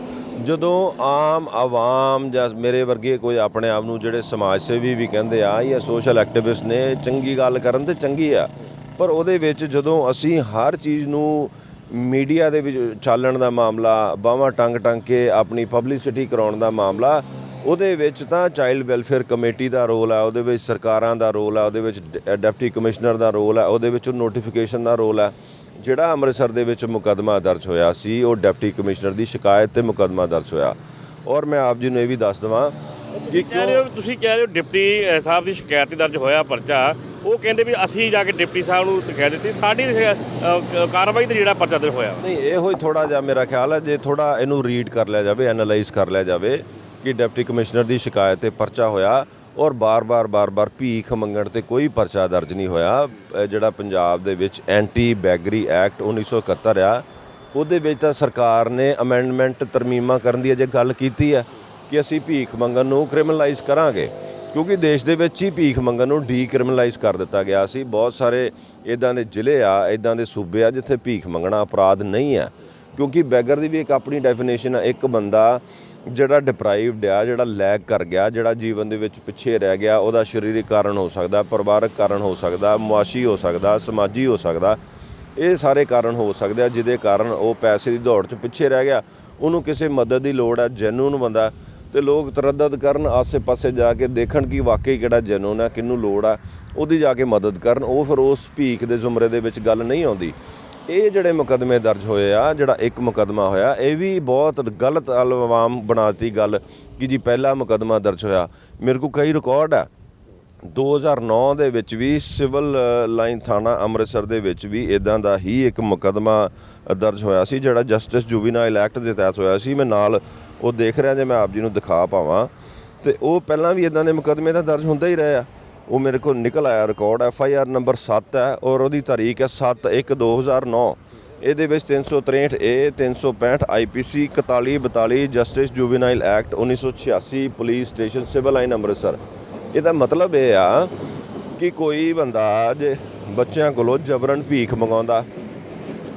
ਜਦੋਂ ਆਮ ਆਵਾਮ ਜਾਂ ਮੇਰੇ ਵਰਗੇ ਕੋਈ ਆਪਣੇ ਆਪ ਨੂੰ ਜਿਹੜੇ ਸਮਾਜ ਸੇਵੀ ਵੀ ਕਹਿੰਦੇ ਆ ਜਾਂ ਸੋਸ਼ਲ ਐਕਟਿਵਿਸਟ ਨੇ, ਚੰਗੀ ਗੱਲ ਕਰਨ ਤੇ ਚੰਗੀ ਆ। ਪਰ ਉਹਦੇ ਵਿੱਚ ਜਦੋਂ ਅਸੀਂ ਹਰ ਚੀਜ਼ ਨੂੰ ਮੀਡੀਆ ਦੇ ਵਿੱਚ ਚਾਲਣ ਦਾ ਮਾਮਲਾ ਬਾਹਾਂ ਟੰਗ ਟੰਗ ਕੇ ਆਪਣੀ ਪਬਲਿਸਿਟੀ ਕਰਾਉਣ ਦਾ ਮਾਮਲਾ, ਉਹਦੇ ਵਿੱਚ ਤਾਂ ਚਾਈਲਡ ਵੈਲਫੇਅਰ ਕਮੇਟੀ ਦਾ ਰੋਲ ਆ, ਉਹਦੇ ਵਿੱਚ ਸਰਕਾਰਾਂ ਦਾ ਰੋਲ ਆ, ਉਹਦੇ ਵਿੱਚ ਡ- ਡਿਪਟੀ ਕਮਿਸ਼ਨਰ ਦਾ ਰੋਲ ਆ, ਉਹਦੇ ਵਿੱਚ ਨੋਟੀਫਿਕੇਸ਼ਨ ਦਾ ਰੋਲ ਆ। ਜਿਹੜਾ ਅੰਮ੍ਰਿਤਸਰ ਦੇ ਵਿੱਚ ਮੁਕੱਦਮਾ ਦਰਜ ਹੋਇਆ ਸੀ ਉਹ ਡਿਪਟੀ ਕਮਿਸ਼ਨਰ ਦੀ ਸ਼ਿਕਾਇਤ ਤੇ ਮੁਕੱਦਮਾ ਦਰਜ ਹੋਇਆ। ਔਰ ਮੈਂ ਆਪ ਜੀ ਨੂੰ ਇਹ ਵੀ ਦੱਸ ਦਵਾਂ ਕਿ ਕਹਿ ਰਹੇ ਹੋ ਤੁਸੀਂ ਕਹਿ ਰਹੇ ਹੋ ਡਿਪਟੀ ਸਾਹਿਬ ਦੀ ਸ਼ਿਕਾਇਤ ਤੇ ਦਰਜ ਹੋਇਆ ਪਰਚਾ। ਉਹ ਕਹਿੰਦੇ ਵੀ ਅਸੀਂ ਜਾ ਕੇ ਡਿਪਟੀ ਸਾਹਿਬ ਨੂੰ ਕਹਿ ਦਿੱਤੀ। ਸਾਡੀ ਕਾਰਵਾਈ ਤੇ ਜਿਹੜਾ ਪਰਚਾ ਦਰਜ ਹੋਇਆ। ਨਹੀਂ ਇਹੋ ਹੀ ਥੋੜਾ ਜਿਹਾ ਮੇਰਾ ਖਿਆਲ ਹੈ ਜੇ ਥੋੜਾ ਇਹਨੂੰ ਰੀਡ ਕਰ ਲਿਆ ਜਾਵੇ ਐਨਾਲਾਈਜ਼ ਕਰ ਲਿਆ ਜਾਵੇ ਕਿ ਡਿਪਟੀ ਕਮਿਸ਼ਨਰ ਦੀ ਸ਼ਿਕਾਇਤ ਤੇ ਪਰਚਾ ਹੋਇਆ। ਔਰ ਬਾਰ-ਬਾਰ ਬਾਰ-ਬਾਰ ਭੀਖ ਮੰਗਣ ਤੇ ਕੋਈ ਪਰਚਾ ਦਰਜ ਨਹੀਂ ਹੋਇਆ। ਜਿਹੜਾ ਪੰਜਾਬ ਦੇ ਵਿੱਚ ਐਂਟੀ ਬੈਗਰੀ ਐਕਟ 1971 ਆ, ਉਹਦੇ ਵਿੱਚ ਤਾਂ ਸਰਕਾਰ ਨੇ ਅਮੈਂਡਮੈਂਟ ਤਰਮੀਮਾਂ ਕਰਨ ਦੀ ਅਜੇ ਗੱਲ ਕੀਤੀ ਹੈ ਕਿ ਅਸੀਂ ਭੀਖ ਮੰਗਣ ਨੂੰ ਕ੍ਰਿਮੀਨਲਾਈਜ਼ ਕਰਾਂਗੇ, ਕਿਉਂਕਿ ਦੇਸ਼ ਦੇ ਵਿੱਚ ਹੀ ਭੀਖ ਮੰਗਣ ਨੂੰ ਡੀਕ੍ਰਿਮੀਨਲਾਈਜ਼ ਕਰ ਦਿੱਤਾ ਗਿਆ ਸੀ। ਬਹੁਤ ਸਾਰੇ ਇਦਾਂ ਦੇ ਜ਼ਿਲ੍ਹੇ ਆ ਇਦਾਂ ਦੇ ਸੂਬੇ ਆ ਜਿੱਥੇ ਭੀਖ ਮੰਗਣਾ ਅਪਰਾਧ ਨਹੀਂ ਹੈ, ਕਿਉਂਕਿ ਬੈਗਰ ਦੀ ਵੀ ਇੱਕ ਆਪਣੀ ਡੈਫੀਨੇਸ਼ਨ ਆ, ਇੱਕ ਬੰਦਾ ਜਿਹੜਾ ਡਿਪਰਾਈਵਡ ਆ, ਜਿਹੜਾ ਲੈਗ ਕਰ ਗਿਆ, ਜਿਹੜਾ ਜੀਵਨ ਦੇ ਵਿੱਚ ਪਿੱਛੇ ਰਹਿ ਗਿਆ, ਉਹਦਾ ਸਰੀਰਕ ਕਾਰਨ ਹੋ ਸਕਦਾ, ਪਰਿਵਾਰਕ ਕਾਰਨ ਹੋ ਸਕਦਾ, ਮੁਆਸ਼ੀ ਹੋ ਸਕਦਾ, ਸਮਾਜੀ ਹੋ ਸਕਦਾ, ਇਹ ਸਾਰੇ ਕਾਰਨ ਹੋ ਸਕਦੇ ਆ, ਜਿਹਦੇ ਕਾਰਨ ਉਹ ਪੈਸੇ ਦੀ ਦੌੜ 'ਚ ਪਿੱਛੇ ਰਹਿ ਗਿਆ। ਉਹਨੂੰ ਕਿਸੇ ਮਦਦ ਦੀ ਲੋੜ ਹੈ ਜੈਨੂਨ ਬੰਦਾ, ਤੇ ਲੋਕ ਤਰੱਦਦ ਕਰਨ, ਆਸੇ-ਪਾਸੇ ਜਾ ਕੇ ਦੇਖਣ ਕਿ ਵਾਕਈ ਕਿਹੜਾ ਜੈਨੂਨ ਆ, ਕਿਹਨੂੰ ਲੋੜ ਆ, ਉਹਦੀ ਜਾ ਕੇ ਮਦਦ ਕਰਨ, ਉਹ ਫਿਰ ਉਸ ਭੀਖ ਦੇ ਜ਼ੁਮਰੇ ਦੇ ਵਿੱਚ ਗੱਲ ਨਹੀਂ ਆਉਂਦੀ। ਇਹ ਜਿਹੜੇ ਮੁਕਦਮੇ ਦਰਜ ਹੋਏ ਆ, ਜਿਹੜਾ ਇੱਕ ਮੁਕਦਮਾ ਹੋਇਆ, ਇਹ ਵੀ ਬਹੁਤ ਗਲਤ ਅਲਵਾਮ ਬਣਾਤੀ ਗੱਲ ਕਿ ਜੀ ਪਹਿਲਾ ਮੁਕਦਮਾ ਦਰਜ ਹੋਇਆ। ਮੇਰੇ ਕੋਲ ਕਈ ਰਿਕਾਰਡ ਆ। 2009 ਦੇ ਵਿੱਚ ਵੀ ਸਿਵਲ ਲਾਈਨ ਥਾਣਾ ਅੰਮ੍ਰਿਤਸਰ ਦੇ ਵਿੱਚ ਵੀ ਇਦਾਂ ਦਾ ਹੀ ਇੱਕ ਮੁਕਦਮਾ ਦਰਜ ਹੋਇਆ ਸੀ, ਜਿਹੜਾ ਜਸਟਿਸ ਜੁਵੀਨਾਈਲ ਐਕਟ ਦੇ ਤਹਿਤ ਹੋਇਆ ਸੀ। ਮੈਂ ਨਾਲ ਉਹ ਦੇਖ ਰਿਹਾ ਜੇ ਮੈਂ ਆਪ ਜੀ ਨੂੰ ਦਿਖਾ ਪਾਵਾਂ। ਤੇ ਉਹ ਪਹਿਲਾਂ ਵੀ ਇਦਾਂ ਦੇ ਮੁਕਦਮੇ ਤਾਂ ਦਰਜ ਹੁੰਦਾ ਹੀ ਰਹੇ ਆ। ਉਹ ਮੇਰੇ ਕੋਲ ਨਿਕਲ ਆਇਆ record F I R number 7 ਹੈ ਔਰ ਉਹਦੀ ਤਾਰੀਖ ਹੈ 7/1/2009 ਇਹਦੇ ਵਿੱਚ 363 A 365 IPC 4142 justice juvenile act 1986 police station civil line Amritsar ਇਹਦਾ ਮਤਲਬ ਇਹ ਆ ਕਿ ਕੋਈ ਬੰਦਾ ਜੇ ਬੱਚਿਆਂ ਕੋਲੋਂ ਜਬਰਨ ਭੀਖ ਮੰਗਾਉਂਦਾ,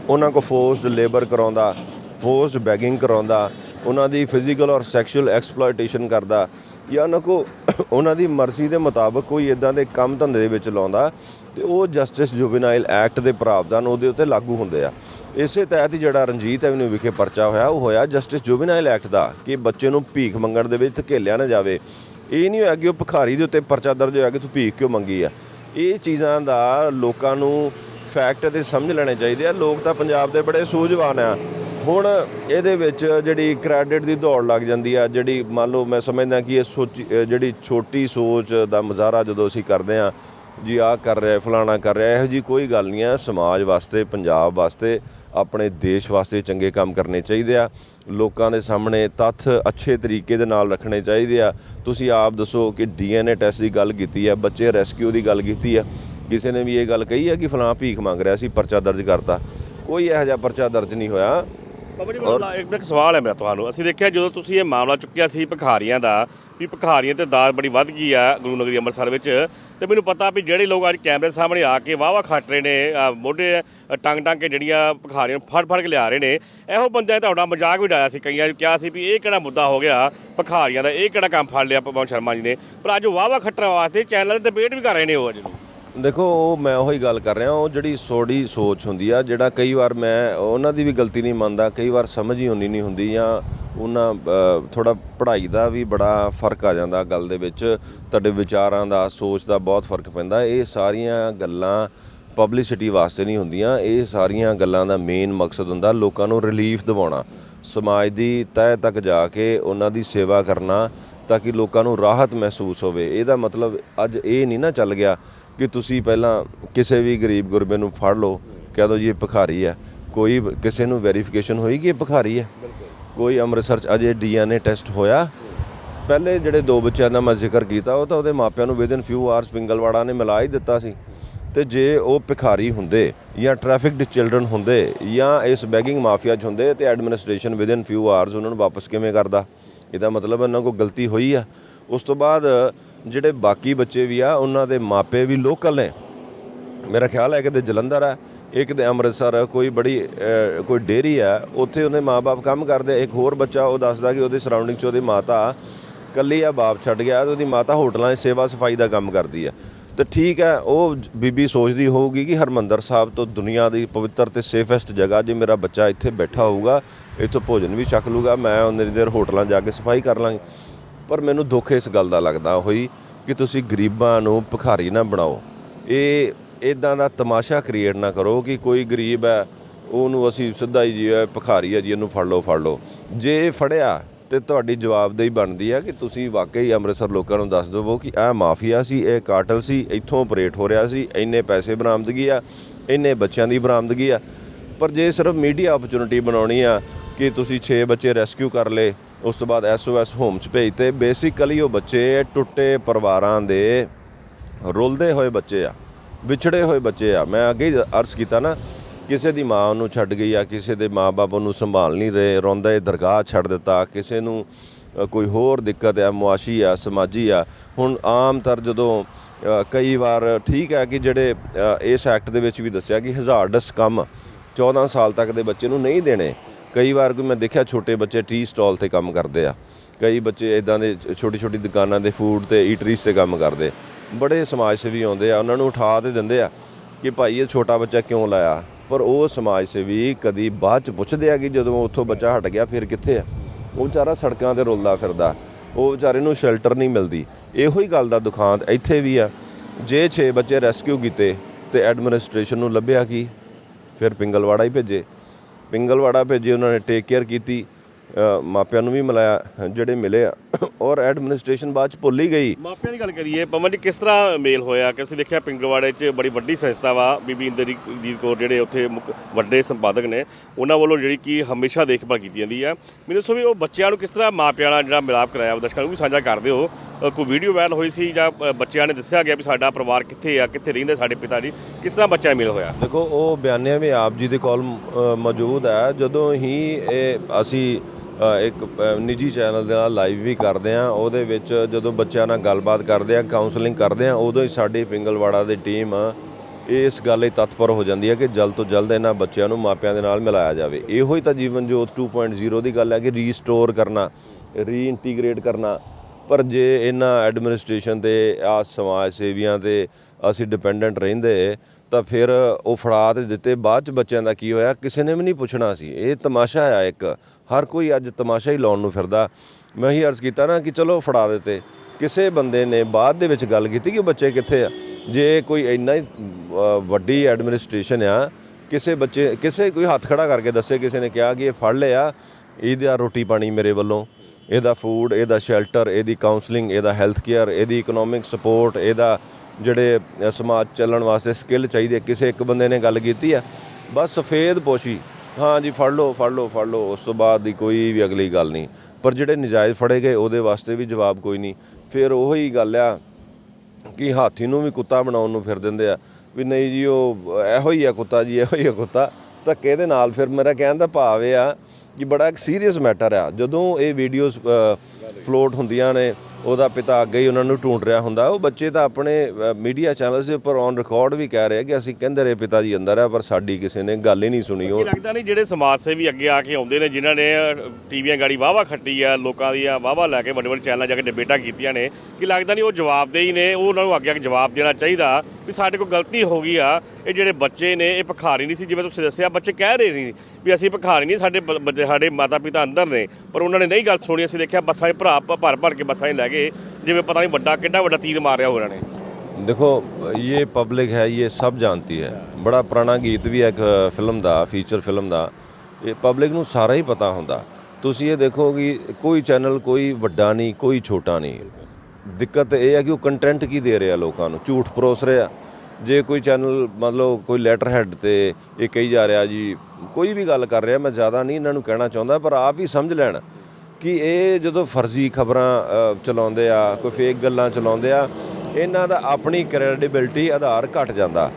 ਉਹਨਾਂ ਕੋ ਫੋਰਸਡ ਲੇਬਰ ਕਰਾਉਂਦਾ ਫੋਰਸਡ ਬੈਗਿੰਗ ਕਰਾਉਂਦਾ, ਉਹਨਾਂ ਦੀ ਫਿਜ਼ੀਕਲ ਔਰ ਸੈਕਸ਼ੂਅਲ ਐਕਸਪਲੋਇਟੇਸ਼ਨ ਕਰਦਾ ਜਾਂ ਉਹਨਾਂ ਕੋ <coughs> ਉਹਨਾਂ ਦੀ ਮਰਜ਼ੀ ਦੇ ਮੁਤਾਬਕ ਕੋਈ ਇਦਾਂ ਦੇ ਕੰਮ ਧੰਦੇ ਦੇ ਵਿੱਚ ਲਾਉਂਦਾ ਤੇ ਉਹ ਜਸਟਿਸ ਜੁਵੀਨਾਈਲ ਐਕਟ ਦੇ ਪ੍ਰਾਵਧਾਨ ਉਹਦੇ ਉੱਤੇ ਲਾਗੂ ਹੁੰਦੇ ਆ। ਇਸੇ ਤਹਿਤ ਹੀ ਜਿਹੜਾ ਰਣਜੀਤ ਐਵਨਿਊ ਵਿਖੇ ਪਰਚਾ ਹੋਇਆ, ਉਹ ਹੋਇਆ ਜਸਟਿਸ ਜੁਵੀਨਾਈਲ ਐਕਟ ਦਾ ਕਿ ਬੱਚੇ ਨੂੰ ਭੀਖ ਮੰਗਣ ਦੇ ਵਿੱਚ ਧਕੇਲਿਆ ਨਾ ਜਾਵੇ। ਇਹ ਨਹੀਂ ਹੋਇਆ ਕਿ ਉਹ ਭਿਖਾਰੀ ਦੇ ਉੱਤੇ ਪਰਚਾ ਦਰਜ ਹੋਇਆ ਕਿ ਤੂੰ ਭੀਖ ਕਿਉਂ ਮੰਗੀ ਆ। ਇਹ ਚੀਜ਼ਾਂ ਦਾ ਲੋਕਾਂ ਨੂੰ ਫੈਕਟ ਤੇ ਸਮਝ ਲੈਣੇ ਚਾਹੀਦੇ ਆ। ਲੋਕ ਤਾਂ ਪੰਜਾਬ ਦੇ ਬੜੇ ਸੂਝਵਾਨ ਆ। ਹੁਣ ਇਹਦੇ ਵਿੱਚ ਜਿਹੜੀ ਕ੍ਰੈਡਿਟ ਦੀ ਦੌੜ ਲੱਗ ਜਾਂਦੀ ਆ, ਜਿਹੜੀ ਮੰਨ ਲਓ ਮੈਂ ਸਮਝਦਾ ਕਿ ਇਹ ਸੋਚੀ ਜਿਹੜੀ ਛੋਟੀ ਸੋਚ ਦਾ ਮੁਜ਼ਾਹਰਾ ਜਦੋਂ ਅਸੀਂ ਕਰਦੇ ਆ, ਜੀ ਆਹ ਕਰ ਰਿਹਾ, ਫਲਾਣਾ ਕਰ ਰਿਹਾ, ਇਹੋ ਜੀ ਕੋਈ ਗੱਲ ਨਹੀਂ ਆ। ਸਮਾਜ ਵਾਸਤੇ, ਪੰਜਾਬ ਵਾਸਤੇ, ਆਪਣੇ ਦੇਸ਼ ਵਾਸਤੇ ਚੰਗੇ ਕੰਮ ਕਰਨੇ ਚਾਹੀਦੇ ਆ। ਲੋਕਾਂ ਦੇ ਸਾਹਮਣੇ ਤੱਥ ਅੱਛੇ ਤਰੀਕੇ ਦੇ ਨਾਲ ਰੱਖਣੇ ਚਾਹੀਦੇ ਆ। ਤੁਸੀਂ ਆਪ ਦੱਸੋ ਕਿ ਡੀਐਨਏ ਟੈਸਟ ਦੀ ਗੱਲ ਕੀਤੀ ਆ, ਬੱਚੇ ਰੈਸਕਿਊ ਦੀ ਗੱਲ ਕੀਤੀ ਆ। ਕਿਸੇ ਨੇ ਵੀ ਇਹ ਗੱਲ ਕਹੀ ਆ ਕਿ ਫਲਾਂ ਭੀਖ ਮੰਗ ਰਿਹਾ ਸੀ ਪਰਚਾ ਦਰਜ ਕਰਤਾ। ਕੋਈ ਇਹੋ ਜਿਹਾ ਪਰਚਾ ਦਰਜ ਨਹੀਂ ਹੋਇਆ। ਬਾਬਾ ਜੀ ਇੱਕ ਇੱਕ ਸਵਾਲ ਹੈ ਮੇਰਾ ਤੁਹਾਨੂੰ। ਅਸੀਂ ਦੇਖਿਆ ਜਦੋਂ ਤੁਸੀਂ ਇਹ ਮਾਮਲਾ ਚੁੱਕਿਆ ਸੀ ਭਿਖਾਰੀਆਂ ਦਾ ਵੀ ਭਿਖਾਰੀਆਂ ਤੇ ਦਾਜ ਬੜੀ ਵੱਧ ਗਈ ਆ ਗੁਰੂ ਨਗਰੀ ਅੰਮ੍ਰਿਤਸਰ ਵਿੱਚ ਤੇ ਮੈਨੂੰ ਪਤਾ ਵੀ ਜਿਹੜੇ ਲੋਕ ਅੱਜ ਕੈਮਰੇ ਸਾਹਮਣੇ ਆ ਕੇ ਵਾਵਾ ਖੱਟ ਰਹੇ ਨੇ ਮੋਢੇ ਟੰਗ ਟੰਗ ਕੇ ਜਿਹੜੀਆਂ ਭਿਖਾਰੀਆਂ ਨੂੰ ਫੜ ਫੜ ਕੇ ਲਿਆ ਰਹੇ ਨੇ ਇਹੋ ਬੰਦਿਆਂ ਤੁਹਾਡਾ ਮਜ਼ਾਕ ਵੀ ਡਾਇਆ ਸੀ ਕਈਆਂ ਨੇ ਕਿਹਾ ਸੀ ਵੀ ਇਹ ਕਿਹੜਾ ਮੁੱਦਾ ਹੋ ਗਿਆ ਭਿਖਾਰੀਆਂ ਦਾ ਇਹ ਕਿਹੜਾ ਕੰਮ ਫੜ ਲਿਆ ਪਵਨ ਸ਼ਰਮਾ ਜੀ ਨੇ। ਪਰ ਅੱਜ ਵਾਵਾ ਖੱਟਣ ਵਾਸਤੇ ਚੈਨਲ ਤੇ ਡਿਬੇਟ ਵੀ ਕਰ ਰਹੇ ਨੇ ਉਹ ਅੱਜ ਦੇਖੋ, ਉਹ ਮੈਂ ਉਹੀ ਗੱਲ ਕਰ ਰਿਹਾ, ਉਹ ਜਿਹੜੀ ਸੋਡੀ ਸੋਚ ਹੁੰਦੀ ਆ, ਜਿਹੜਾ ਕਈ ਵਾਰ ਮੈਂ ਉਹਨਾਂ ਦੀ ਵੀ ਗਲਤੀ ਨਹੀਂ ਮੰਨਦਾ, ਕਈ ਵਾਰ ਸਮਝ ਹੀ ਹੁੰਦੀ ਨਹੀਂ ਹੁੰਦੀ ਜਾਂ ਉਹਨਾਂ ਥੋੜਾ ਪੜ੍ਹਾਈ ਦਾ ਵੀ ਬੜਾ ਫ਼ਰਕ ਆ ਜਾਂਦਾ ਗੱਲ ਦੇ ਵਿੱਚ, ਤੁਹਾਡੇ ਵਿਚਾਰਾਂ ਦਾ, ਸੋਚ ਦਾ ਬਹੁਤ ਫ਼ਰਕ ਪੈਂਦਾ, ਇਹ ਸਾਰੀਆਂ ਗੱਲਾਂ ਪਬਲਿਸਿਟੀ ਵਾਸਤੇ ਨਹੀਂ ਹੁੰਦੀਆਂ, ਇਹ ਸਾਰੀਆਂ ਗੱਲਾਂ ਦਾ ਮੇਨ ਮਕਸਦ ਹੁੰਦਾ ਲੋਕਾਂ ਨੂੰ ਰਿਲੀਫ ਦਿਵਾਉਣਾ, ਸਮਾਜ ਦੀ ਤਹਿ ਤੱਕ ਜਾ ਕੇ ਉਹਨਾਂ ਦੀ ਸੇਵਾ ਕਰਨਾ, ਤਾਂ ਕਿ ਲੋਕਾਂ ਨੂੰ ਰਾਹਤ ਮਹਿਸੂਸ ਹੋਵੇ, ਇਹਦਾ ਮਤਲਬ ਅੱਜ ਇਹ ਨਹੀਂ ਨਾ ਚੱਲ ਗਿਆ ਕਿ ਤੁਸੀਂ ਪਹਿਲਾਂ ਕਿਸੇ ਵੀ ਗਰੀਬ ਗੁਰਬੇ ਨੂੰ ਫੜ ਲਓ, ਕਹਿ ਦਿਓ ਜੀ ਇਹ ਭਿਖਾਰੀ ਹੈ। ਕੋਈ ਕਿਸੇ ਨੂੰ ਵੈਰੀਫਿਕੇਸ਼ਨ ਹੋਈ ਕਿ ਇਹ ਭਿਖਾਰੀ ਹੈ? ਕੋਈ ਅੰਮ੍ਰਿਤਸਰ ਚ ਅਜੇ ਡੀਐਨਏ ਟੈਸਟ ਹੋਇਆ। ਪਹਿਲੇ ਜਿਹੜੇ ਦੋ ਬੱਚਿਆਂ ਦਾ ਮੈਂ ਜ਼ਿਕਰ ਕੀਤਾ, ਉਹ ਤਾਂ ਉਹਦੇ ਮਾਪਿਆਂ ਨੂੰ ਵਿਦਨ ਫਿਊ ਆਵਰਸ ਪਿੰਗਲਵਾੜਾ ਨੇ ਮਿਲਾ ਹੀ ਦਿੱਤਾ ਸੀ। ਤੇ ਜੇ ਉਹ ਭਿਖਾਰੀ ਹੁੰਦੇ ਜਾਂ ਟ੍ਰੈਫਿਕਡ ਚਿਲਡਰਨ ਹੁੰਦੇ ਜਾਂ ਇਸ ਬੈਗਿੰਗ ਮਾਫੀਆ 'ਚ ਹੁੰਦੇ ਤੇ ਐਡਮਿਨਿਸਟ੍ਰੇਸ਼ਨ ਵਿਦਨ ਫਿਊ ਆਵਰਸ ਉਹਨਾਂ ਨੂੰ ਵਾਪਸ ਕਿਵੇਂ ਕਰਦਾ? ਇਹਦਾ ਮਤਲਬ ਇਹਨਾਂ ਕੋਲ ਗਲਤੀ ਹੋਈ ਆ। ਉਸ ਤੋਂ ਬਾਅਦ ਜਿਹੜੇ ਬਾਕੀ ਬੱਚੇ ਵੀ ਆ, ਉਹਨਾਂ ਦੇ ਮਾਪੇ ਵੀ ਲੋਕਲ ਨੇ। ਮੇਰਾ ਖਿਆਲ ਹੈ ਕਿ ਤੇ ਜਲੰਧਰ ਹੈ, ਇੱਕ ਤੇ ਅੰਮ੍ਰਿਤਸਰ ਕੋਈ ਬੜੀ ਕੋਈ ਡੇਰੀ ਹੈ, ਉੱਥੇ ਉਹਦੇ ਮਾਪੇ ਕੰਮ ਕਰਦੇ, ਇੱਕ ਹੋਰ ਬੱਚਾ ਉਹ ਦੱਸਦਾ ਕਿ ਉਹਦੇ ਸਰਾਊਂਡਿੰਗ 'ਚ ਉਹਦੀ ਮਾਤਾ ਕੱਲੀ ਆ, ਬਾਪ ਛੱਡ ਗਿਆ ਤੇ ਉਹਦੀ ਮਾਤਾ ਹੋਟਲਾਂ 'ਚ ਸੇਵਾ ਸਫ਼ਾਈ ਦਾ ਕੰਮ ਕਰਦੀ ਹੈ ਤੇ ਠੀਕ ਹੈ, ਉਹ ਬੀਬੀ ਸੋਚਦੀ ਹੋਊਗੀ ਕਿ ਹਰਮੰਦਰ ਸਾਹਿਬ ਤੋਂ ਦੁਨੀਆ ਦੀ ਪਵਿੱਤਰ ਤੇ ਸੇਫੈਸਟ ਜਗ੍ਹਾ ਜੇ ਮੇਰਾ ਬੱਚਾ ਇੱਥੇ ਬੈਠਾ ਹੋਊਗਾ, ਇੱਥੋਂ ਭੋਜਨ ਵੀ ਛਕ ਲੂਗਾ ਮੈਂ ਉਹਨੇ ਦੇਰ ਹੋਟਲਾਂ ਜਾ ਕੇ ਸਫ਼ਾਈ ਕਰ ਲਾਂਗੀ। ਪਰ ਮੈਨੂੰ ਦੁੱਖ ਇਸ ਗੱਲ ਦਾ ਲੱਗਦਾ ਹੋਈ ਕਿ ਤੁਸੀਂ ਗਰੀਬਾਂ ਨੂੰ ਭਿਖਾਰੀ ਨਾ ਬਣਾਓ। ਇਹ ਇਦਾਂ ਦਾ ਤਮਾਸ਼ਾ ਕ੍ਰੀਏਟ ਨਾ ਕਰੋ ਕਿ ਕੋਈ ਗਰੀਬ ਹੈ, ਉਹਨੂੰ ਅਸੀਂ ਸਿੱਧਾ ਹੀ ਜੀ ਭਿਖਾਰੀ ਹੈ ਜੀ, ਇਹਨੂੰ ਫੜ ਲਓ ਫੜ ਲਓ। ਜੇ ਫੜਿਆ ਤੇ ਤੁਹਾਡੀ ਜਵਾਬਦੇਹੀ ਬਣਦੀ ਹੈ ਕਿ ਤੁਸੀਂ ਵਾਕਈ ਅੰਮ੍ਰਿਤਸਰ ਲੋਕਾਂ ਨੂੰ ਦੱਸ ਦਿਵੋ ਕਿ ਇਹ ਮਾਫੀਆ ਸੀ, ਇਹ ਕਾਟਲ ਸੀ, ਇੱਥੋਂ ਆਪਰੇਟ ਹੋ ਰਿਹਾ ਸੀ, ਇੰਨੇ ਪੈਸੇ ਬਰਾਮਦਗੀ ਆ, ਇੰਨੇ ਬੱਚਿਆਂ ਦੀ ਬਰਾਮਦਗੀ ਆ। ਪਰ ਜੇ ਸਿਰਫ ਮੀਡੀਆ ਓਪਰਚੁਨਿਟੀ ਬਣਾਉਣੀ ਆ ਕਿ ਤੁਸੀਂ 6 ਬੱਚੇ ਰੈਸਕਿਊ ਕਰ ਲਏ ਉਸ ਤੋਂ ਬਾਅਦ ਐਸਓਐਸ ਹੋਮ ਚ ਭੇਜਤੇ ਬੇਸਿਕਲੀ ਉਹ ਬੱਚੇ ਟੁੱਟੇ ਪਰਿਵਾਰਾਂ ਦੇ, ਰੁਲਦੇ ਹੋਏ ਬੱਚੇ ਆ, ਵਿਛੜੇ ਹੋਏ ਬੱਚੇ ਆ। ਮੈਂ ਅੱਗੇ ਅਰਜ਼ ਕੀਤਾ ਨਾ, ਕਿਸੇ ਦੀ ਮਾਂ ਉਹਨੂੰ ਛੱਡ ਗਈ ਆ, ਕਿਸੇ ਦੇ ਮਾਪੇ ਉਹਨੂੰ ਸੰਭਾਲ ਨਹੀਂ ਰਹੇ, ਰੋਂਦਾ ਇਹ ਦਰਗਾਹ ਛੱਡ ਦਿੱਤਾ, ਕਿਸੇ ਨੂੰ ਕੋਈ ਹੋਰ ਦਿੱਕਤ ਆ, ਮੁਆਸ਼ੀ ਆ, ਸਮਾਜੀ ਆ। ਹੁਣ ਆਮ ਤਰ ਜਦੋਂ ਕਈ ਵਾਰ ਠੀਕ ਹੈ ਕਿ ਜਿਹੜੇ ਇਸ ਐਕਟ ਦੇ ਵਿੱਚ ਵੀ ਦੱਸਿਆ ਕਿ ਹਜ਼ਾਰਡਸ ਕੰਮ 14 ਸਾਲ ਤੱਕ ਦੇ ਬੱਚੇ ਨੂੰ ਨਹੀਂ ਦੇਣੇ ਕਈ ਵਾਰ ਕੋਈ ਮੈਂ ਦੇਖਿਆ ਛੋਟੇ ਬੱਚੇ ਟੀ ਸਟਾਲ ਤੇ ਕੰਮ ਕਰਦੇ ਆ। ਕਈ ਬੱਚੇ ਇਦਾਂ ਦੇ ਛੋਟੀ ਛੋਟੀ ਦੁਕਾਨਾਂ ਦੇ ਫੂਡ ਤੇ ਈਟਰੀਜ਼ ਤੇ ਕੰਮ ਕਰਦੇ। ਬੜੇ ਸਮਾਜ ਸੇਵੀ ਆਉਂਦੇ ਆ, ਉਹਨਾਂ ਨੂੰ ਉਠਾ ਤੇ ਦਿੰਦੇ ਆ ਕਿ ਭਾਈ ਇਹ ਛੋਟਾ ਬੱਚਾ ਕਿਉਂ ਲਾਇਆ? ਪਰ ਉਹ ਸਮਾਜ ਸੇਵੀ ਕਦੀ ਬਾਅਦ ਚ ਪੁੱਛਦੇ ਆ ਕਿ ਜਦੋਂ ਉੱਥੋਂ ਬੱਚਾ ਹਟ ਗਿਆ ਫਿਰ ਕਿੱਥੇ ਆ? ਉਹ ਵਿਚਾਰਾ ਸੜਕਾਂ ਤੇ ਰੁਲਦਾ ਫਿਰਦਾ। ਉਹ ਵਿਚਾਰੇ ਨੂੰ ਸ਼ੈਲਟਰ ਨਹੀਂ ਮਿਲਦੀ। ਇਹੋ ਹੀ ਗੱਲ ਦਾ ਦੁਖਾਂਤ ਇੱਥੇ ਵੀ ਆ। ਜੇ 6 ਬੱਚੇ ਰੈਸਕਿਊ ਕੀਤੇ ਤੇ ਐਡਮਿਨਿਸਟ੍ਰੇਸ਼ਨ ਨੂੰ ਲੱਭਿਆ ਕੀ? ਫਿਰ ਪਿੰਗਲਵਾੜਾ ਹੀ ਭੇਜੇ। ਪਿੰਗਲਵਾੜਾ ਭੇਜੇ ਉਹਨਾਂ ਨੇ ਟੇਕ ਕੇਅਰ ਕੀਤੀ। ਮਾਪਿਆਂ ਨੂੰ ਵੀ ਮਿਲਾਇਆ ਜਿਹੜੇ ਮਿਲੇ ਆ। ਔਰ ਐਡਮਿਨਿਸਟ੍ਰੇਸ਼ਨ ਬਾਅਦ ਚ ਭੁੱਲ ਹੀ ਗਈ। ਮਾਪਿਆਂ ਦੀ ਗੱਲ ਕਰੀਏ ਪਵਨ ਜੀ ਕਿਸ ਤਰ੍ਹਾਂ ਮੇਲ ਹੋਇਆ? ਕਿ ਅਸੀਂ ਦੇਖਿਆ ਪਿੰਗਲਵਾੜੇ 'ਚ ਬੜੀ ਵੱਡੀ ਸੰਸਥਾ ਵਾ ਬੀਬੀ ਇੰਦਰਜੀਤ ਕੌਰ ਜਿਹੜੇ ਉੱਥੇ ਮੁੱਖ ਵੱਡੇ ਸੰਪਾਦਕ ਨੇ ਉਹਨਾਂ ਵੱਲੋਂ ਜਿਹੜੀ ਕਿ ਹਮੇਸ਼ਾ ਦੇਖਭਾਲ ਕੀਤੀ ਜਾਂਦੀ ਆ। ਮੈਨੂੰ ਦੱਸੋ ਵੀ ਉਹ ਬੱਚਿਆਂ ਨੂੰ ਕਿਸ ਤਰ੍ਹਾਂ ਮਾਪਿਆਂ ਨਾਲ ਜਿਹੜਾ ਮਿਲਾਪ ਕਰਾਇਆ ਉਹ ਦਰਸ਼ਕਾਂ ਨੂੰ ਵੀ ਸਾਂਝਾ ਕਰਦੇ ਹੋ। ਅ, ਕੋਈ ਵੀਡੀਓ ਵਾਇਰਲ ਹੋਈ ਸੀ ਜਾਂ ਅ, ਬੱਚਿਆਂ ਨੇ ਦੱਸਿਆ ਗਿਆ ਵੀ ਸਾਡਾ ਪਰਿਵਾਰ ਕਿੱਥੇ ਆ ਕਿੱਥੇ ਰਹਿੰਦੇ ਸਾਡੇ ਪਿਤਾ ਜੀ? ਕਿਸ ਤਰ੍ਹਾਂ ਬੱਚਾ ਮਿਲ ਹੋਇਆ? ਦੇਖੋ ਉਹ ਬਿਆਨੇ ਵੀ ਆਪ ਜੀ ਦੇ ਕੋਲ ਅ, ਮੌਜੂਦ ਹੈ ਜਦੋਂ ਹੀ ਇਹ ਅਸੀਂ ਇੱਕ ਨਿੱਜੀ ਚੈਨਲ ਦੇ ਨਾਲ ਲਾਈਵ ਵੀ ਕਰਦੇ ਆ ਉਹਦੇ ਵਿੱਚ ਜਦੋਂ ਬੱਚਿਆਂ ਨਾਲ ਗੱਲਬਾਤ ਕਰਦੇ ਆ ਕਾਉਂਸਲਿੰਗ ਕਰਦੇ ਆ ਉਦੋਂ ਹੀ ਸਾਡੀ ਪਿੰਗਲਵਾੜਾ ਦੀ ਟੀਮ ਇਸ ਗੱਲ ਲਈ ਤਤਪਰ ਹੋ ਜਾਂਦੀ ਹੈ ਕਿ ਜਲਦ ਤੋਂ ਜਲਦ ਇਹਨਾਂ ਬੱਚਿਆਂ ਨੂੰ ਮਾਪਿਆਂ ਦੇ ਨਾਲ ਮਿਲਾਇਆ ਜਾਵੇ। ਇਹੋ ਹੀ ਤਾਂ ਜੀਵਨ ਜੋਤ 2.0 ਦੀ ਗੱਲ ਹੈ ਕਿ ਰੀਸਟੋਰ ਕਰਨਾ ਰੀਇੰਟੀਗ੍ਰੇਟ ਕਰਨਾ। ਪਰ ਜੇ ਇਹਨਾਂ ਐਡਮਿਨਿਸਟ੍ਰੇਸ਼ਨ ਤੇ ਆ ਸਮਾਜ ਸੇਵੀਆਂ ਤੇ ਅਸੀਂ ਡਿਪੈਂਡੈਂਟ ਰਹਿੰਦੇ ਤਾਂ ਫਿਰ ਉਹ ਫੜਾ ਤੇ ਦਿੱਤੇ। ਬਾਅਦ ਚ ਬੱਚਿਆਂ ਦਾ ਕੀ ਹੋਇਆ? ਕਿਸੇ ਨੇ ਵੀ ਨਹੀਂ ਪੁੱਛਣਾ ਸੀ। ਇਹ ਤਮਾਸ਼ਾ ਆ ਇੱਕ। ਹਰ ਕੋਈ ਅੱਜ ਤਮਾਸ਼ਾ ਹੀ ਲਾਉਣ ਨੂੰ ਫਿਰਦਾ। ਮੈਂ ਹੀ ਅਰਜ਼ ਕੀਤਾ ਨਾ ਕਿ ਚਲੋ ਫੜਾ ਦਿੱਤੇ। ਕਿਸੇ ਬੰਦੇ ਨੇ ਬਾਅਦ ਦੇ ਵਿੱਚ ਗੱਲ ਕੀਤੀ ਕਿ ਬੱਚੇ ਕਿੱਥੇ ਆ? ਜੇ ਕੋਈ ਇੰਨਾ ਹੀ ਵੱਡੀ ਐਡਮਿਨਿਸਟ੍ਰੇਸ਼ਨ ਆ, ਕਿਸੇ ਬੱਚੇ, ਕਿਸੇ ਕੋਈ ਹੱਥ ਖੜਾ ਕਰਕੇ ਦੱਸੇ, ਕਿਸੇ ਨੇ ਕਿਹਾ ਕਿ ਇਹ ਫੜ ਲਿਆ, ਇਹਦਾ ਰੋਟੀ ਪਾਣੀ ਮੇਰੇ ਵੱਲੋਂ। ਇਹਦਾ ਫੂਡ ਇਹਦਾ ਸ਼ੈਲਟਰ ਇਹਦੀ ਕਾਉਂਸਲਿੰਗ ਇਹਦਾ ਹੈਲਥ ਕੇਅਰ ਇਹਦੀ ਇਕਨੋਮਿਕ ਸਪੋਰਟ ਇਹਦਾ ਜਿਹੜੇ ਸਮਾਜ ਚੱਲਣ ਵਾਸਤੇ ਸਕਿੱਲ ਚਾਹੀਦੀ ਹੈ, ਕਿਸੇ ਇੱਕ ਬੰਦੇ ਨੇ ਗੱਲ ਕੀਤੀ ਆ ਬਸ ਸਫੇਦ ਪੋਸ਼ੀ। ਹਾਂ ਜੀ, ਫੜ ਲਓ ਫੜ ਲਓ ਫੜ ਲਓ, ਉਸ ਤੋਂ ਬਾਅਦ ਦੀ ਕੋਈ ਵੀ ਅਗਲੀ ਗੱਲ ਨਹੀਂ। ਪਰ ਜਿਹੜੇ ਨਜਾਇਜ਼ ਫੜੇ ਗਏ, ਉਹਦੇ ਵਾਸਤੇ ਵੀ ਜਵਾਬ ਕੋਈ ਨਹੀਂ। ਫਿਰ ਉਹੀ ਗੱਲ ਆ ਕਿ ਹਾਥੀ ਨੂੰ ਵੀ ਕੁੱਤਾ ਬਣਾਉਣ ਨੂੰ ਫਿਰ ਦਿੰਦੇ ਆ, ਵੀ ਨਹੀਂ ਜੀ, ਉਹ ਇਹੋ ਹੀ ਆ ਕੁੱਤਾ ਜੀ, ਇਹੋ ਹੀ ਆ ਕੁੱਤਾ। ਧੱਕੇ ਦੇ ਨਾਲ ਫਿਰ ਮੇਰਾ ਕਹਿਣ ਦਾ ਭਾਵ ਇਹ ਆ ਕਿ ਬੜਾ ਇੱਕ ਸੀਰੀਅਸ ਮੈਟਰ ਆ। ਜਦੋਂ ਇਹ ਵੀਡੀਓਜ਼ ਫਲੋਟ ਹੁੰਦੀਆਂ ਨੇ ਉਹਦਾ ਪਿਤਾ ਅੱਗੇ ਹੀ ਉਹਨਾਂ ਨੂੰ ਢੂੰਡ ਰਿਹਾ ਹੁੰਦਾ। ਉਹ ਬੱਚੇ ਤਾਂ ਆਪਣੇ ਮੀਡੀਆ ਚੈਨਲਸ ਦੇ ਉੱਪਰ ਔਨ ਰਿਕਾਰਡ ਵੀ ਕਹਿ ਰਹੇ ਆ ਕਿ ਅਸੀਂ ਕਹਿੰਦੇ ਰਹੇ ਪਿਤਾ ਜੀ ਅੰਦਰ ਆ ਪਰ ਸਾਡੀ ਕਿਸੇ ਨੇ ਗੱਲ ਹੀ ਨਹੀਂ ਸੁਣੀ। ਉਹ ਲੱਗਦਾ ਨਹੀਂ ਜਿਹੜੇ ਸਮਾਜ ਸੇਵੀ ਅੱਗੇ ਆ ਕੇ ਆਉਂਦੇ ਨੇ ਜਿਨ੍ਹਾਂ ਨੇ ਟੀਵੀਆਂ ਗਾੜੀ ਵਾਵਾ ਖੱਟੀ ਆ ਲੋਕਾਂ ਦੀਆਂ ਵਾਵਾ ਲੈ ਕੇ ਵੱਡੇ ਵੱਡੇ ਚੈਨਲਾਂ ਜਾ ਕੇ ਡਿਬੇਟਾਂ ਕੀਤੀਆਂ ਨੇ ਕੀ ਲੱਗਦਾ ਨਹੀਂ ਉਹ ਜਵਾਬਦੇਹੀ ਨੇ ਉਹ ਉਹਨਾਂ ਨੂੰ ਅੱਗੇ ਆ ਕੇ ਜਵਾਬ ਦੇਣਾ ਚਾਹੀਦਾ ਵੀ ਸਾਡੇ ਕੋਲ ਗਲਤੀ ਹੋ ਗਈ ਆ। ਇਹ ਜਿਹੜੇ ਬੱਚੇ ਨੇ ਇਹ ਭਿਖਾਰੀ ਨਹੀਂ ਸੀ ਜਿਵੇਂ ਤੁਸੀਂ ਦੱਸਿਆ ਬੱਚੇ ਕਹਿ ਰਹੇ ਨਹੀਂ ਵੀ ਅਸੀਂ ਭਿਖਾਰੀ ਨਹੀਂ ਸਾਡੇ ਸਾਡੇ ਮਾਤਾ ਪਿਤਾ ਅੰਦਰ ਨੇ। ਪਰ ਉਹਨਾਂ ਨੇ ਨਹੀਂ ਗੱਲ ਸੁਣੀ ਅਸੀਂ ਦੇਖਿਆ ਬੱਸਾਂ 'ਚ ਭਰਾ ਭ- ਭਰ ਭਰ ਕੇ ਬੱਸਾਂ 'ਚ ਲੈ ਗਏ ਜਿਵੇਂ ਪਤਾ ਨਹੀਂ ਵੱਡਾ ਕਿੱਡਾ ਵੱਡਾ ਤੀਰ ਮਾਰਿਆ ਉਹਨਾਂ ਨੇ देखो ये पब्लिक है ये सब जानती है ਬੜਾ ਪੁਰਾਣਾ ਗੀਤ ਵੀ ਹੈ ਇੱਕ ਫਿਲਮ ਦਾ ਫੀਚਰ ਫਿਲਮ ਦਾ ਇਹ ਪਬਲਿਕ ਨੂੰ ਸਾਰਾ ਹੀ ਪਤਾ ਹੁੰਦਾ ਤੁਸੀਂ ਇਹ ਦੇਖੋ ਕਿ ਕੋਈ ਚੈਨਲ ਕੋਈ ਵੱਡਾ ਨਹੀਂ ਕੋਈ ਛੋਟਾ ਨਹੀਂ ਦਿੱਕਤ ਇਹ ਹੈ ਕਿ ਉਹ ਕੰਟੈਂਟ ਕੀ ਦੇ ਰਿਹਾ ਲੋਕਾਂ ਨੂੰ ਝੂਠ ਪਰੋਸ ਰਿਹਾ ਜੇ ਕੋਈ ਚੈਨਲ ਮਤਲਬ ਕੋਈ ਲੈਟਰ ਹੈਡ ਤੇ ਇਹ ਕਹੀ ਜਾ ਰਿਹਾ ਜੀ, ਕੋਈ ਵੀ ਗੱਲ ਕਰ ਰਿਹਾ, ਮੈਂ ਜ਼ਿਆਦਾ ਨਹੀਂ ਇਹਨਾਂ ਨੂੰ ਕਹਿਣਾ ਚਾਹੁੰਦਾ, ਪਰ ਆਪ ਹੀ ਸਮਝ ਲੈਣ ਕਿ ਇਹ ਜਦੋਂ ਫਰਜ਼ੀ ਖਬਰਾਂ ਚਲਾਉਂਦੇ ਆ, ਕੋਈ ਫੇਕ ਗੱਲਾਂ ਚਲਾਉਂਦੇ ਆ, ਇਹਨਾਂ ਦਾ ਆਪਣੀ ਕ੍ਰੈਡੀਬਿਲਟੀ ਆਧਾਰ ਘਟ ਜਾਂਦਾ।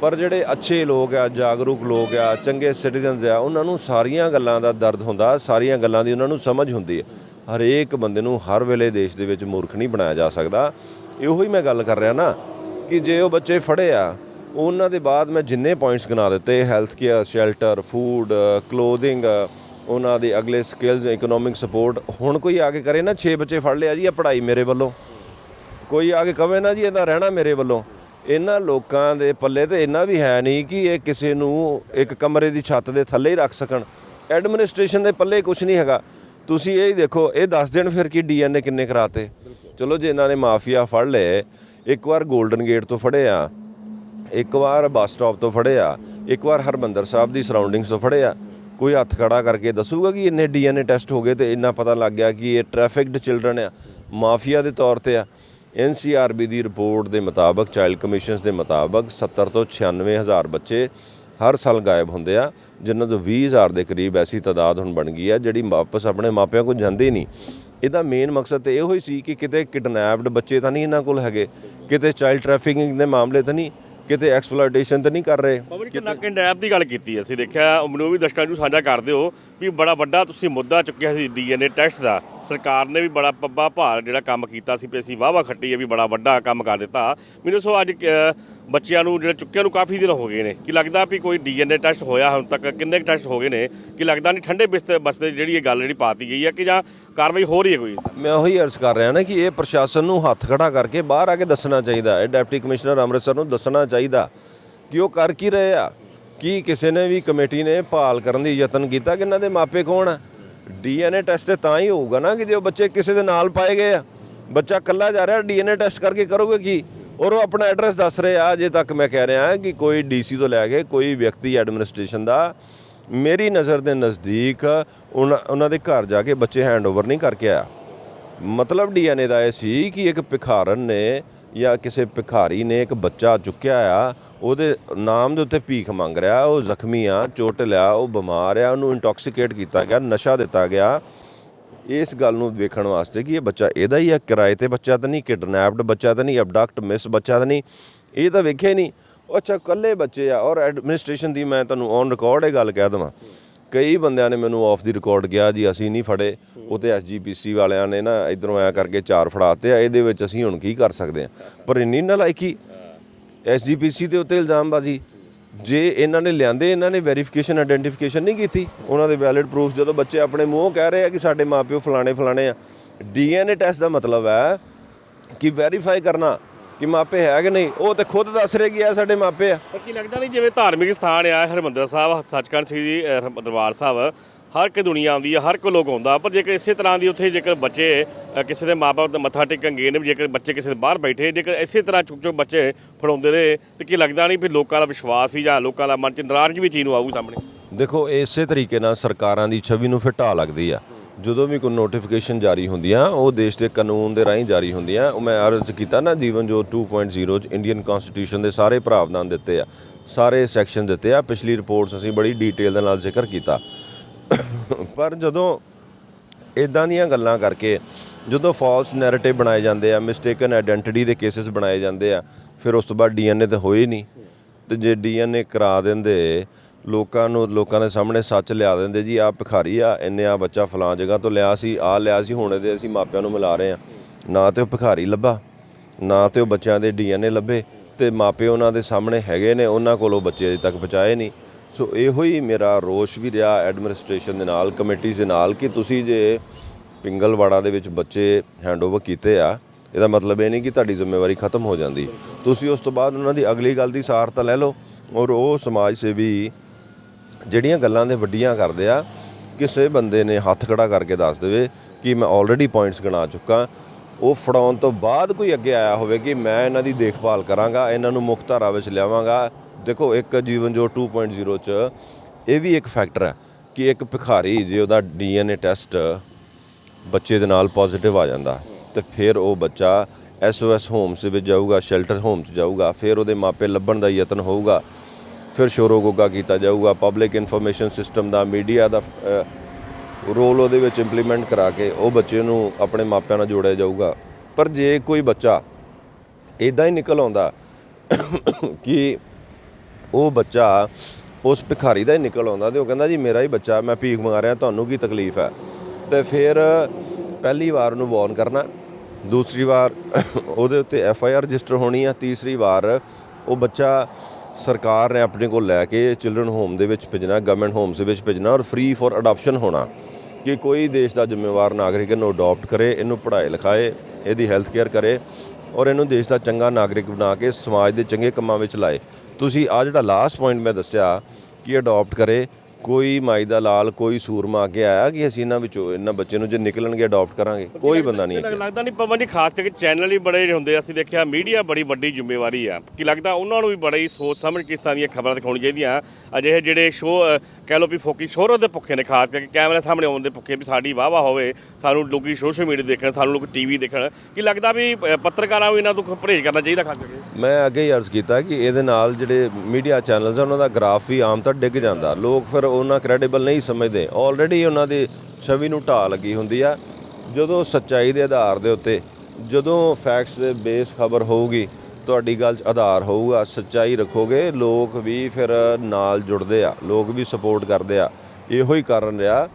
ਪਰ ਜਿਹੜੇ ਅੱਛੇ ਲੋਕ ਆ, ਜਾਗਰੂਕ ਲੋਕ ਆ, ਚੰਗੇ ਸਿਟੀਜ਼ਨਸ ਆ, ਉਹਨਾਂ ਨੂੰ ਸਾਰੀਆਂ ਗੱਲਾਂ ਦਾ ਦਰਦ ਹੁੰਦਾ, ਸਾਰੀਆਂ ਗੱਲਾਂ ਦੀ ਉਹਨਾਂ ਨੂੰ ਸਮਝ ਹੁੰਦੀ ਹੈ ਹਰੇਕ ਬੰਦੇ ਨੂੰ ਹਰ ਵੇਲੇ ਦੇਸ਼ ਦੇ ਵਿੱਚ ਮੂਰਖ ਨਹੀਂ ਬਣਾਇਆ ਜਾ ਸਕਦਾ। ਇਹੋ ਹੀ ਮੈਂ ਗੱਲ ਕਰ ਰਿਹਾ ਨਾ ਕਿ ਜੇ ਉਹ ਬੱਚੇ ਫੜੇ ਆ, ਉਹਨਾਂ ਦੇ ਬਾਅਦ ਮੈਂ ਜਿੰਨੇ ਪੁਆਇੰਟਸ ਗਿਣਾ ਦਿੱਤੇ health care shelter food clothing ਉਹਨਾਂ ਦੇ ਅਗਲੇ ਸਕਿੱਲਸ ਇਕਨੋਮਿਕ ਸਪੋਰਟ ਹੁਣ ਕੋਈ ਆ ਕੇ ਕਰੇ ਨਾ 6 ਬੱਚੇ ਫੜ ਲਿਆ ਜੀ, ਇਹ ਪੜ੍ਹਾਈ ਮੇਰੇ ਵੱਲੋਂ। ਕੋਈ ਆ ਕੇ ਕਵੇ ਨਾ ਜੀ, ਇਹਦਾ ਰਹਿਣਾ ਮੇਰੇ ਵੱਲੋਂ। ਇਹਨਾਂ ਲੋਕਾਂ ਦੇ ਪੱਲੇ ਤੇ ਇੰਨਾ ਵੀ ਹੈ ਨਹੀਂ ਕਿ ਇਹ ਕਿਸੇ ਨੂੰ ਇੱਕ ਕਮਰੇ ਦੀ ਛੱਤ ਦੇ ਥੱਲੇ ਹੀ ਰੱਖ ਸਕਣ। ਐਡਮਿਨਿਸਟ੍ਰੇਸ਼ਨ ਦੇ ਪੱਲੇ ਕੁਝ ਨਹੀਂ ਹੈਗਾ। ਤੁਸੀਂ ਇਹ ਹੀ ਦੇਖੋ, ਇਹ ਦੱਸ ਦੇਣ ਫਿਰ ਕਿ ਡੀਐਨਏ ਕਿੰਨੇ ਕਰਾਤੇ? ਚਲੋ ਜੇ ਇਹਨਾਂ ਨੇ ਮਾਫੀਆ ਫੜ ਲਏ ਇੱਕ ਵਾਰ 골ਡਨ ਗੇਟ ਤੋਂ ਫੜਿਆ ਇੱਕ ਵਾਰ ਬੱਸ ਸਟਾਪ ਤੋਂ ਫੜਿਆ ਇੱਕ ਵਾਰ ਹਰਮੰਦਰ ਸਾਹਿਬ ਦੀ ਸਰਾਊਂਡਿੰਗਸ ਤੋਂ ਫੜਿਆ ਕੋਈ ਹੱਥ ਖੜਾ ਕਰਕੇ ਦੱਸੂਗਾ ਕਿ ਇੰਨੇ ਡੀਐਨਏ ਟੈਸਟ ਹੋ ਗਏ ਤੇ ਇੰਨਾ ਪਤਾ ਲੱਗ ਗਿਆ ਕਿ ਇਹ ਟ੍ਰੈਫਿਕਡ ਚਿਲਡਰਨ ਆ, ਮਾਫੀਆ ਦੇ ਤੌਰ ਤੇ ਆ। ਐਨਸੀਆਰਬੀ ਦੀ ਰਿਪੋਰਟ ਦੇ ਮੁਤਾਬਕ ਚਾਈਲਡ ਕਮਿਸ਼ਨਸ ਦੇ ਮੁਤਾਬਕ 70 ਤੋਂ 96 ਹਜ਼ਾਰ ਬੱਚੇ ਹਰ ਸਾਲ ਗਾਇਬ ਹੁੰਦੇ ਆ, ਜਿਨ੍ਹਾਂ ਤੋਂ 20 ਹਜ਼ਾਰ ਦੇ ਕਰੀਬ ਐਸੀ ਤਾਦਾਦ ਹੁਣ ਬਣ ਗਈ ਆ, ਜਿਹੜੀ ਵਾਪਸ ਆਪਣੇ ਮਾਪਿਆਂ ਕੋਲ ਜਾਂਦੇ ਨਹੀਂ। ਇਹਦਾ ਮੇਨ ਮਕਸਦ ਤੇ ਇਹੋ ਹੀ ਸੀ ਕਿ ਕਿਤੇ ਕਿਡਨੈਪਡ ਬੱਚੇ ਤਾਂ ਨਹੀਂ ਇਹਨਾਂ ਕੋਲ ਹੈਗੇ ਕਿਤੇ ਚਾਈਲਡ ਟ੍ਰੈਫਿਕਿੰਗ ਦੇ ਮਾਮਲੇ ਤਾਂ ਨਹੀਂ ਕਿਤੇ ਐਕਸਪਲੋਇਟੇਸ਼ਨ ਤਾਂ ਨਹੀਂ ਕਰ ਰਹੇ। ਪਵਨ ਜੀ ਡੈਪ ਦੀ ਗੱਲ ਕੀਤੀ ਅਸੀਂ ਦੇਖਿਆ ਮੈਨੂੰ ਵੀ ਦਰਸ਼ਕਾਂ ਨੂੰ ਸਾਂਝਾ ਕਰ ਦਿਓ ਵੀ ਬੜਾ ਵੱਡਾ ਤੁਸੀਂ ਮੁੱਦਾ ਚੁੱਕਿਆ ਸੀ ਡੀਐਨਏ ਟੈਸਟ ਦਾ। ਸਰਕਾਰ ਨੇ ਵੀ ਬੜਾ ਪੱਬਾ ਭਾਰ ਜਿਹੜਾ ਕੰਮ ਕੀਤਾ ਸੀ ਵੀ ਅਸੀਂ ਵਾਵਾ ਖੱਟੀ ਹੈ ਵੀ ਬੜਾ ਵੱਡਾ ਕੰਮ ਕਰ ਦਿੱਤਾ। ਮੈਨੂੰ ਸੋ ਅੱਜ ਅ, ਬੱਚਿਆਂ ਨੂੰ ਜਿਹੜੇ ਚੁੱਕਿਆਂ ਨੂੰ ਕਾਫੀ ਦਿਨ ਹੋ ਗਏ ਨੇ ਕਿ ਲੱਗਦਾ ਵੀ ਕੋਈ ਡੀਐਨਏ ਟੈਸਟ ਹੋਇਆ ਹੁਣ ਤੱਕ ਕਿੰਨੇ ਟੈਸਟ ਹੋ ਗਏ ਨੇ? ਕਿ ਲੱਗਦਾ ਨਹੀਂ ਠੰਡੇ ਬਿਸਤੇ ਬਸਤੇ ਜਿਹੜੀ ਇਹ ਗੱਲ ਜਿਹੜੀ ਪਾਤੀ ਗਈ ਹੈ ਕਿ ਜਾਂ ਕਾਰਵਾਈ ਹੋ ਰਹੀ ਹੈ ਕੋਈ? ਮੈਂ ਉਹੀ ਅਰਜ਼ ਕਰ ਰਿਹਾ ਨਾ ਕਿ ਇਹ ਪ੍ਰਸ਼ਾਸਨ ਨੂੰ ਹੱਥ ਖੜਾ ਕਰਕੇ ਬਾਹਰ ਆ ਕੇ ਦੱਸਣਾ ਚਾਹੀਦਾ। ਹੈ ਡਿਪਟੀ ਕਮਿਸ਼ਨਰ ਅੰਮ੍ਰਿਤਸਰ ਨੂੰ ਦੱਸਣਾ ਚਾਹੀਦਾ ਕਿ ਉਹ ਕਰ ਕੀ ਰਹੇ ਆ? ਕੀ ਕਿਸੇ ਨੇ ਵੀ ਕਮੇਟੀ ਨੇ ਭਾਲ ਕਰਨ ਦੀ ਯਤਨ ਕੀਤਾ ਕਿ ਇਹਨਾਂ ਦੇ ਮਾਪੇ ਕੌਣ ਆ? ਡੀਐਨਏ ਟੈਸਟ ਤੇ ਤਾਂ ਹੀ ਹੋਊਗਾ ਨਾ ਕਿ ਜੇ ਉਹ ਬੱਚੇ ਕਿਸੇ ਦੇ ਨਾਲ ਪਾਏ ਗਏ ਆ। ਬੱਚਾ ਇਕੱਲਾ ਜਾ ਰਿਹਾ, ਡੀਐਨਏ ਟੈਸਟ ਕਰਕੇ ਕਰੋਗੇ ਕੀ? ਔਰ ਉਹ ਆਪਣਾ ਐਡਰੈਸ ਦੱਸ ਰਹੇ ਆ। ਅਜੇ ਤੱਕ ਮੈਂ ਕਹਿ ਰਿਹਾ ਕਿ ਕੋਈ ਡੀਸੀ ਤੋਂ ਲੈ ਕੇ ਕੋਈ ਵਿਅਕਤੀ ਐਡਮਿਨਿਸਟ੍ਰੇਸ਼ਨ ਦਾ ਮੇਰੀ ਨਜ਼ਰ ਦੇ ਨਜ਼ਦੀਕ ਉਹਨਾਂ ਉਹਨਾਂ ਦੇ ਘਰ ਜਾ ਕੇ ਬੱਚੇ ਹੈਂਡਓਵਰ ਨਹੀਂ ਕਰਕੇ ਆਇਆ। ਮਤਲਬ ਡੀਐਨਏ ਦਾ ਇਹ ਸੀ ਕਿ ਇੱਕ ਭਿਖਾਰਨ ਨੇ ਜਾਂ ਕਿਸੇ ਭਿਖਾਰੀ ਨੇ ਇੱਕ ਬੱਚਾ ਚੁੱਕਿਆ ਆ, ਉਹਦੇ ਨਾਮ ਦੇ ਉੱਤੇ ਭੀਖ ਮੰਗ ਰਿਹਾ, ਉਹ ਜ਼ਖਮੀ ਆ, ਚੋਟ ਲਿਆ, ਉਹ ਬਿਮਾਰ ਆ, ਉਹਨੂੰ ਇੰਟੌਕਸੀਕੇਟ ਕੀਤਾ ਗਿਆ, ਨਸ਼ਾ ਦਿੱਤਾ ਗਿਆ। ਇਸ ਗੱਲ ਨੂੰ ਵੇਖਣ ਵਾਸਤੇ ਕਿ ਇਹ ਬੱਚਾ ਇਹਦਾ ਹੀ ਆ, ਕਿਰਾਏ ਤੇ ਬੱਚਾ ਤਾਂ ਨਹੀਂ, ਕਿਡਨੈਪਡ ਬੱਚਾ ਤਾਂ ਨਹੀਂ ਅਬਡਕਟ ਮਿਸ ਬੱਚਾ ਤਾਂ ਨਹੀਂ। ਇਹ ਤਾਂ ਵੇਖਿਆ ਹੀ ਨਹੀਂ। ਅੱਛਾ ਕੱਲੇ ਬੱਚੇ ਆ ਔਰ ਐਡਮਿਨਿਸਟ੍ਰੇਸ਼ਨ ਦੀ ਮੈਂ ਤੁਹਾਨੂੰ ਔਨ ਰਿਕਾਰਡ ਇਹ ਗੱਲ ਕਹਿ ਦਵਾਂ। ਕਈ ਬੰਦਿਆਂ ਨੇ ਮੈਨੂੰ ਆਫ ਦੀ ਰਿਕਾਰਡ ਕਿਹਾ ਜੀ, ਅਸੀਂ ਨਹੀਂ ਫੜੇ। ਉਹ ਤੇ ਐਸਜੀਪੀਸੀ ਵਾਲਿਆਂ ਨੇ ਨਾ ਇਧਰੋਂ ਆਇਆ ਕਰਕੇ ਚਾਰ ਫੜਾਤੇ ਆ, ਇਹਦੇ ਵਿੱਚ ਅਸੀਂ ਹੁਣ ਕੀ ਕਰ ਸਕਦੇ ਆ? ਪਰ ਇੰਨੀ ਨਲਾਇਕੀ ਐਸਜੀਪੀਸੀ ਦੇ ਉੱਤੇ ਇਲਜ਼ਾਮਬਾਜ਼ੀ, ਜੇ ਇਹਨਾਂ ਨੇ ਲਿਆਂਦੇ, ਇਹਨਾਂ ਨੇ ਵੈਰੀਫਿਕੇਸ਼ਨ ਆਇਡੈਂਟੀਫਿਕੇਸ਼ਨ ਨਹੀਂ ਕੀਤੀ, ਉਹਨਾਂ ਦੇ ਵੈਲਿਡ ਪ੍ਰੂਫ ਜਦੋਂ ਬੱਚੇ ਆਪਣੇ ਮੂੰਹੋਂ ਕਹਿ ਰਹੇ ਆ ਕਿ ਸਾਡੇ ਮਾਪਿਓ ਫਲਾਣੇ ਫਲਾਣੇ ਆ ਡੀਐਨਏ ਟੈਸਟ ਦਾ ਮਤਲਬ ਹੈ ਕਿ ਵੈਰੀਫਾਈ ਕਰਨਾ ਕਿ ਮਾਪੇ ਹੈ ਕਿ ਨਹੀਂ ਉਹ ਤੇ ਖੁਦ ਦੱਸ ਰਹੇ ਕਿ ਇਹ ਸਾਡੇ ਮਾਪੇ ਆ। ਪਰ ਕੀ ਲੱਗਦਾ ਨਹੀਂ ਜਿਵੇਂ ਧਾਰਮਿਕ ਸਥਾਨ ਆ ਹਰਿਮੰਦਰ ਸਾਹਿਬ ਸੱਚਖੰਡ ਸ੍ਰੀ ਜੀ ਅਹ, ਦਰਬਾਰ ਸਾਹਿਬ ਹਰ ਇੱਕ ਦੁਨੀਆ ਆਉਂਦੀ ਹੈ ਹਰ ਕੋਈ ਲੋਕ ਆਉਂਦਾ ਪਰ ਜੇਕਰ ਇਸੇ ਤਰ੍ਹਾਂ ਦੀ ਉੱਥੇ ਜੇਕਰ ਬੱਚੇ ਕਿਸੇ ਦੇ ਮਾਪੇ ਤੇ ਮੱਥਾ ਟੇਕਣ ਗਏ ਨੇ ਜੇਕਰ ਬੱਚੇ ਕਿਸੇ ਦੇ ਬਾਹਰ ਬੈਠੇ ਜੇਕਰ ਇਸੇ ਤਰ੍ਹਾਂ ਚੁੱਕ ਚੁੱਕ ਬੱਚੇ ਫੜਾਉਂਦੇ ਰਹੇ ਤੇ ਕੀ ਲੱਗਦਾ ਨਹੀਂ ਵੀ ਲੋਕਾਂ ਦਾ ਵਿਸ਼ਵਾਸ ਹੀ ਜਾਂ ਲੋਕਾਂ ਦਾ ਮਨ ਚ ਨਾਰਾਜ਼ਗੀ ਵੀ ਚੀਜ਼ ਨੂੰ ਆਊ ਸਾਹਮਣੇ? ਦੇਖੋ ਇਸੇ ਤਰੀਕੇ ਨਾਲ ਸਰਕਾਰਾਂ ਦੀ ਛਵੀ ਨੂੰ ਫਿਰ ਢਾਹ ਲੱਗਦੀ ਆ। ਜਦੋਂ ਵੀ ਕੋਈ ਨੋਟੀਫਿਕੇਸ਼ਨ ਜਾਰੀ ਹੁੰਦੀਆਂ, ਉਹ ਦੇਸ਼ ਦੇ ਕਾਨੂੰਨ ਦੇ ਰਾਹੀਂ ਜਾਰੀ ਹੁੰਦੀਆਂ। ਉਹ ਮੈਂ ਅਰਜ਼ ਕੀਤਾ ਨਾ ਜੀਵਨ ਜੋ 2.0 ਚ ਇੰਡੀਅਨ ਕਨਸਟੀਟਿਊਸ਼ਨ ਦੇ ਸਾਰੇ ਪ੍ਰਾਵਧਾਨ ਦਿੱਤੇ ਆ, ਸਾਰੇ ਸੈਕਸ਼ਨ ਦਿੱਤੇ ਆ। ਪਿਛਲੀ ਰਿਪੋਰਟਸ ਅਸੀਂ ਬੜੀ ਡਿਟੇਲ ਦੇ ਨਾਲ ਜ਼ਿਕਰ ਕੀਤਾ। ਪਰ ਜਦੋਂ ਇਦਾਂ ਦੀਆਂ ਗੱਲਾਂ ਕਰਕੇ, ਜਦੋਂ ਫਾਲਸ ਨੈਰੇਟਿਵ ਬਣਾਏ ਜਾਂਦੇ ਆ ਮਿਸਟੇਕਨ ਆਇਡੈਂਟੀਟੀ ਦੇ ਕੇसेस ਬਣਾਏ ਜਾਂਦੇ ਆ, ਫਿਰ ਉਸ ਤੋਂ ਬਾਅਦ ਡੀਐਨਏ ਤੇ ਹੋਏ ਨਹੀਂ। ਤੇ ਜੇ ਡੀਐਨਏ ਕਰਾ ਦਿੰਦੇ ਲੋਕਾਂ ਨੂੰ, ਲੋਕਾਂ ਦੇ ਸਾਹਮਣੇ ਸੱਚ ਲਿਆ ਦਿੰਦੇ ਜੀ ਆ ਭਿਖਾਰੀ ਆ, ਇੰਨੇ ਆ ਬੱਚਾ ਫਲਾਂ ਜਗ੍ਹਾ ਤੋਂ ਲਿਆ ਸੀ ਆ ਲਿਆ ਸੀ, ਹੁਣ ਇਹਦੇ ਅਸੀਂ ਮਾਪਿਆਂ ਨੂੰ ਮਿਲਾ ਰਹੇ ਆ ਨਾ ਤੇ ਉਹ ਭਿਖਾਰੀ ਲੱਭਾ, ਨਾ ਤੇ ਉਹ ਬੱਚਿਆਂ ਦੇ ਡੀਐਨਏ ਲੱਭੇ ਤੇ ਮਾਪੇ ਉਹਨਾਂ ਦੇ ਸਾਹਮਣੇ ਹੈਗੇ ਨੇ, ਉਹਨਾਂ ਕੋਲੋਂ ਬੱਚੇ ਅਜੇ ਤੱਕ ਪਹੁੰਚਾਏ ਨਹੀਂ। ਸੋ ਇਹੋ ਹੀ ਮੇਰਾ ਰੋਸ਼ ਵੀ ਰਿਹਾ ਐਡਮਿਨਿਸਟ੍ਰੇਸ਼ਨ ਦੇ ਨਾਲ ਕਮੇਟੀਜ਼ ਦੇ ਨਾਲ ਕਿ ਤੁਸੀਂ ਜੇ ਪਿੰਗਲਵਾੜਾ ਦੇ ਵਿੱਚ ਬੱਚੇ ਹੈਂਡਓਵਰ ਕੀਤੇ ਆ, ਇਹਦਾ ਮਤਲਬ ਇਹ ਨਹੀਂ ਕਿ ਤੁਹਾਡੀ ਜ਼ਿੰਮੇਵਾਰੀ ਖਤਮ ਹੋ ਜਾਂਦੀ। ਤੁਸੀਂ ਉਸ ਤੋਂ ਬਾਅਦ ਉਹਨਾਂ ਦੀ ਅਗਲੀ ਗੱਲ ਦੀ ਸਾਰ ਤਾਂ ਲੈ ਲਓ ਔਰ ਉਹ ਸਮਾਜ ਸੇਵੀ ਜਿਹੜੀਆਂ ਗੱਲਾਂ ਦੇ ਵੱਡੀਆਂ ਕਰਦੇ ਆ, ਕਿਸੇ ਬੰਦੇ ਨੇ ਹੱਥ ਖੜਾ ਕਰਕੇ ਦੱਸ ਦੇਵੇ ਕਿ ਮੈਂ ਆਲਰੇਡੀ ਪੁਆਇੰਟਸ ਗਿਣਾ ਚੁੱਕਾ। ਉਹ ਫੜਾਉਣ ਤੋਂ ਬਾਅਦ ਕੋਈ ਅੱਗੇ ਆਇਆ ਹੋਵੇ ਕਿ ਮੈਂ ਇਹਨਾਂ ਦੀ ਦੇਖਭਾਲ ਕਰਾਂਗਾ, ਇਹਨਾਂ ਨੂੰ ਮੁੱਖ ਧਾਰਾ ਵਿੱਚ ਲਿਆਵਾਂਗਾ। ਦੇਖੋ, ਇੱਕ ਜੀਵਨ ਜੋ 2.0 ਚ ਇਹ ਵੀ ਇੱਕ ਫੈਕਟਰ ਹੈ ਕਿ ਇੱਕ ਭਿਖਾਰੀ ਜੇ ਉਹਦਾ ਡੀਐਨਏ ਟੈਸਟ ਬੱਚੇ ਦੇ ਨਾਲ ਪੋਜ਼ਿਟਿਵ ਆ ਜਾਂਦਾ, ਤੇ ਫਿਰ ਉਹ ਬੱਚਾ ਐਸਓਐਸ ਹੋਮਸ ਵਿੱਚ ਜਾਊਗਾ ਸ਼ੈਲਟਰ ਹੋਮ 'ਚ ਜਾਊਗਾ, ਫਿਰ ਉਹਦੇ ਮਾਪੇ ਲੱਭਣ ਦਾ ਯਤਨ ਹੋਊਗਾ। ਫਿਰ ਸ਼ੋਰੋ ਗੋਗਾ ਕੀਤਾ ਜਾਊਗਾ। ਪਬਲਿਕ ਇਨਫੋਰਮੇਸ਼ਨ ਸਿਸਟਮ ਦਾ ਮੀਡੀਆ ਦਾ ਰੋਲ ਉਹਦੇ ਵਿੱਚ ਇੰਪਲੀਮੈਂਟ ਕਰਾ ਕੇ ਉਹ ਬੱਚੇ ਨੂੰ ਆਪਣੇ ਮਾਪਿਆਂ ਨਾਲ ਜੋੜਿਆ ਜਾਊਗਾ। ਪਰ ਜੇ ਕੋਈ ਬੱਚਾ ਇਦਾਂ ਹੀ ਨਿਕਲ ਆਉਂਦਾ ਕਿ ਉਹ ਬੱਚਾ ਉਸ ਭਿਖਾਰੀ ਦਾ ਹੀ ਨਿਕਲ ਆਉਂਦਾ ਤੇ ਉਹ ਕਹਿੰਦਾ, ਜੀ, ਮੇਰਾ ਹੀ ਬੱਚਾ, ਮੈਂ ਭੀਖ ਮੰਗਾ ਰਿਹਾ, ਤੁਹਾਨੂੰ ਕੀ ਤਕਲੀਫ ਹੈ? ਤੇ ਫਿਰ ਪਹਿਲੀ ਵਾਰ ਉਹਨੂੰ ਵਾਰਨ ਕਰਨਾ, ਦੂਸਰੀ ਵਾਰ ਉਹਦੇ ਉੱਤੇ ਐਫ ਆਈ ਆਰ ਰਜਿਸਟਰ ਹੋਣੀ ਆ, ਤੀਸਰੀ ਵਾਰ ਉਹ ਬੱਚਾ ਸਰਕਾਰ ਨੇ ਆਪਣੇ ਕੋਲ ਲੈ ਕੇ ਚਿਲਡਰਨ ਹੋਮ ਦੇ ਵਿੱਚ ਭੇਜਣਾ ਗਵਰਨਮੈਂਟ ਹੋਮਸ ਦੇ ਵਿੱਚ ਭੇਜਣਾ ਔਰ ਫ੍ਰੀ ਫॉर ਅਡਾਪਸ਼ਨ ਹੋਣਾ ਕਿ ਕੋਈ ਦੇਸ਼ ਦਾ ਜ਼ਿੰਮੇਵਾਰ ਨਾਗਰਿਕ ਇਹਨੂੰ ਅਡਾਪਟ ਕਰੇ, ਇਹਨੂੰ ਪੜ੍ਹਾਏ ਲਿਖਾਏ, ਇਹਦੀ ਹੈਲਥ ਕੇਅਰ ਕਰੇ ਔਰ ਇਹਨੂੰ ਦੇਸ਼ ਦਾ ਚੰਗਾ ਨਾਗਰਿਕ ਬਣਾ ਕੇ ਸਮਾਜ ਦੇ ਚੰਗੇ ਕੰਮਾਂ ਵਿੱਚ ਲਾਏ। ਤੁਸੀਂ ਆ ਜਿਹੜਾ ਲਾਸਟ ਪੁਆਇੰਟ ਮੈਂ ਦੱਸਿਆ ਕਿ ਅਡਾਪਟ ਕਰੇ ਕੋਈ ਮਾਈ ਦਾ ਲਾਲ ਕੋਈ ਸੂਰਮਾ ਅੱਗੇ ਆਇਆ ਕਿ ਅਸੀਂ ਇਹਨਾਂ ਵਿੱਚੋਂ ਇਹਨਾਂ ਬੱਚੇ ਨੂੰ ਜੇ ਨਿਕਲਣਗੇ ਅਡਾਪਟ ਕਰਾਂਗੇ? ਕੋਈ ਬੰਦਾ ਨਹੀਂ ਅੱਗੇ। ਲੱਗਦਾ ਨਹੀਂ ਪਵਨ ਜੀ ਖਾਸ ਕਰਕੇ ਚੈਨਲ ਹੀ ਬੜੇ ਹੁੰਦੇ ਆ, ਅਸੀਂ ਦੇਖਿਆ ਮੀਡੀਆ ਬੜੀ ਵੱਡੀ ਜ਼ਿੰਮੇਵਾਰੀ ਆ। ਕੀ ਲੱਗਦਾ ਉਹਨਾਂ ਨੂੰ ਵੀ ਬੜੀ ਸੋਚ ਸਮਝ ਕੇ ਇਸ ਤਰ੍ਹਾਂ ਦੀਆਂ ਖਬਰਾਂ ਦਿਖਾਉਣੀ ਚਾਹੀਦੀਆਂ? ਅਜਿਹੇ ਜਿਹੜੇ ਸ਼ੋਅ ਕਹਿ ਲਓ ਵੀ ਫੋਕੀ ਸ਼ੋਹਰਤ ਦੇ ਭੁੱਖੇ ਨੇ, ਖਾਸ ਕਰਕੇ ਕੈਮਰੇ ਸਾਹਮਣੇ ਆਉਣ ਦੇ ਭੁੱਖੇ ਵੀ ਸਾਡੀ ਵਾਹ ਵਾਹ ਹੋਵੇ, ਸਾਨੂੰ ਲੋਕੀ ਸੋਸ਼ਲ ਮੀਡੀਆ ਦੇਖਣ, ਸਾਨੂੰ ਲੋਕ ਟੀਵੀ ਦੇਖਣ, ਕੀ ਲੱਗਦਾ ਵੀ ਪੱਤਰਕਾਰਾਂ ਨੂੰ ਇਹਨਾਂ ਤੋਂ ਪਰਹੇਜ਼ ਕਰਨਾ ਚਾਹੀਦਾ ਖਾਸ ਕਰਕੇ? ਮੈਂ ਅੱਗੇ ਹੀ ਅਰਜ਼ ਕੀਤਾ ਕਿ ਇਹਦੇ ਨਾਲ ਜਿਹੜੇ ਮੀਡੀਆ ਚੈਨਲਸ ਆ, ਉਹਨਾਂ ਦਾ ਗ੍ਰਾਫ ਵੀ ਆਮ ਤਾਂ ਡਿੱਗ ਜਾਂਦਾ। ਲੋਕ ਫਿਰ ਉਹਨਾਂ ਕ੍ਰੈਡੀਬਲ ਨਹੀਂ ਸਮਝਦੇ। ਆਲਰੇਡੀ ਉਹਨਾਂ ਦੀ ਛਵੀ ਨੂੰ ਢਾਹ ਲੱਗੀ ਹੁੰਦੀ ਆ। ਜਦੋਂ ਸੱਚਾਈ ਦੇ ਆਧਾਰ ਦੇ ਉੱਤੇ, ਜਦੋਂ ਫੈਕਟਸ ਦੇ ਬੇਸ ਖਬਰ ਹੋਊਗੀ ਤੁਹਾਡੀ ਗੱਲ 'ਚ ਆਧਾਰ ਹੋਊਗਾ, ਸੱਚਾਈ ਰੱਖੋਗੇ, ਲੋਕ ਵੀ ਫਿਰ ਨਾਲ ਜੁੜਦੇ ਆ, ਲੋਕ ਵੀ ਸਪੋਰਟ ਕਰਦੇ ਆ। ਇਹੋ ਹੀ ਕਾਰਨ ਰਿਹਾ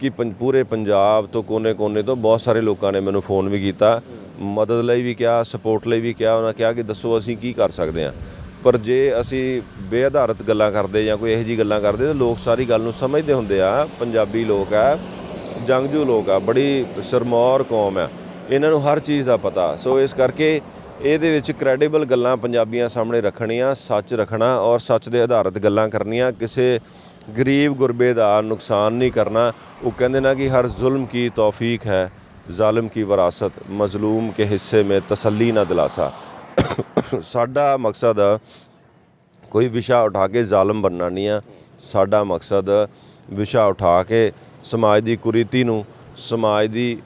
ਕਿ ਪੰ- ਪੂਰੇ ਪੰਜਾਬ ਤੋਂ ਕੋਨੇ-ਕੋਨੇ ਤੋਂ ਬਹੁਤ ਸਾਰੇ ਲੋਕਾਂ ਨੇ ਮੈਨੂੰ ਫੋਨ ਵੀ ਕੀਤਾ। ਮਦਦ ਲਈ ਵੀ ਕਿਹਾ ਸਪੋਰਟ ਲਈ ਵੀ ਕਿਹਾ, ਉਹਨਾਂ ਕਿਹਾ ਕਿ ਦੱਸੋ ਅਸੀਂ ਕੀ ਕਰ ਸਕਦੇ ਹਾਂ ਪਰ ਜੇ ਅਸੀਂ ਬੇਆਧਾਰਤ ਗੱਲਾਂ ਕਰਦੇ ਜਾਂ ਕੋਈ ਇਹੋ ਜੀ ਗੱਲਾਂ ਕਰਦੇ ਤਾਂ ਲੋਕ ਸਾਰੀ ਗੱਲ ਨੂੰ ਸਮਝਦੇ ਹੁੰਦੇ ਆ। ਪੰਜਾਬੀ ਲੋਕ ਆ, ਜੰਗਜੂ ਲੋਕ ਆ, ਬੜੀ ਸਰਮੌਰ ਕੌਮ ਆ। ਇਹਨਾਂ ਨੂੰ ਹਰ ਚੀਜ਼ ਦਾ ਪਤਾ। ਸੋ ਇਸ ਕਰਕੇ ਇਹਦੇ ਵਿੱਚ ਕ੍ਰੈਡੀਬਲ ਗੱਲਾਂ ਪੰਜਾਬੀਆਂ ਸਾਹਮਣੇ ਰੱਖਣੀਆਂ, ਸੱਚ ਰੱਖਣਾ ਔਰ ਸੱਚ ਦੇ ਆਧਾਰਿਤ ਗੱਲਾਂ ਕਰਨੀਆਂ। ਕਿਸੇ ਗਰੀਬ ਗੁਰਬੇ ਦਾ ਨੁਕਸਾਨ ਨਹੀਂ ਕਰਨਾ। ਉਹ ਕਹਿੰਦੇ ਨਾ ਕਿ ਹਰ ਜ਼ੁਲਮ ਕੀ ਤੌਫੀਕ ਹੈ, ਜ਼ਾਲਮ ਕੀ ਵਿਰਾਸਤ, ਮਜ਼ਲੂਮ ਕੇ ਹਿੱਸੇ में ਤਸੱਲੀ ਨਾ ਦਿਲਾਸਾ। ਸਾਡਾ ਮਕਸਦ ਕੋਈ ਵਿਸ਼ਾ ਉਠਾ ਕੇ ਜ਼ਾਲਮ ਬਣਨਾ ਨਹੀਂ ਆ। ਸਾਡਾ ਮਕਸਦ ਵਿਸ਼ਾ ਉਠਾ ਕੇ ਸਮਾਜ ਦੀ ਕੁਰੀਤੀ ਨੂੰ, ਸਮਾਜ ਦੀ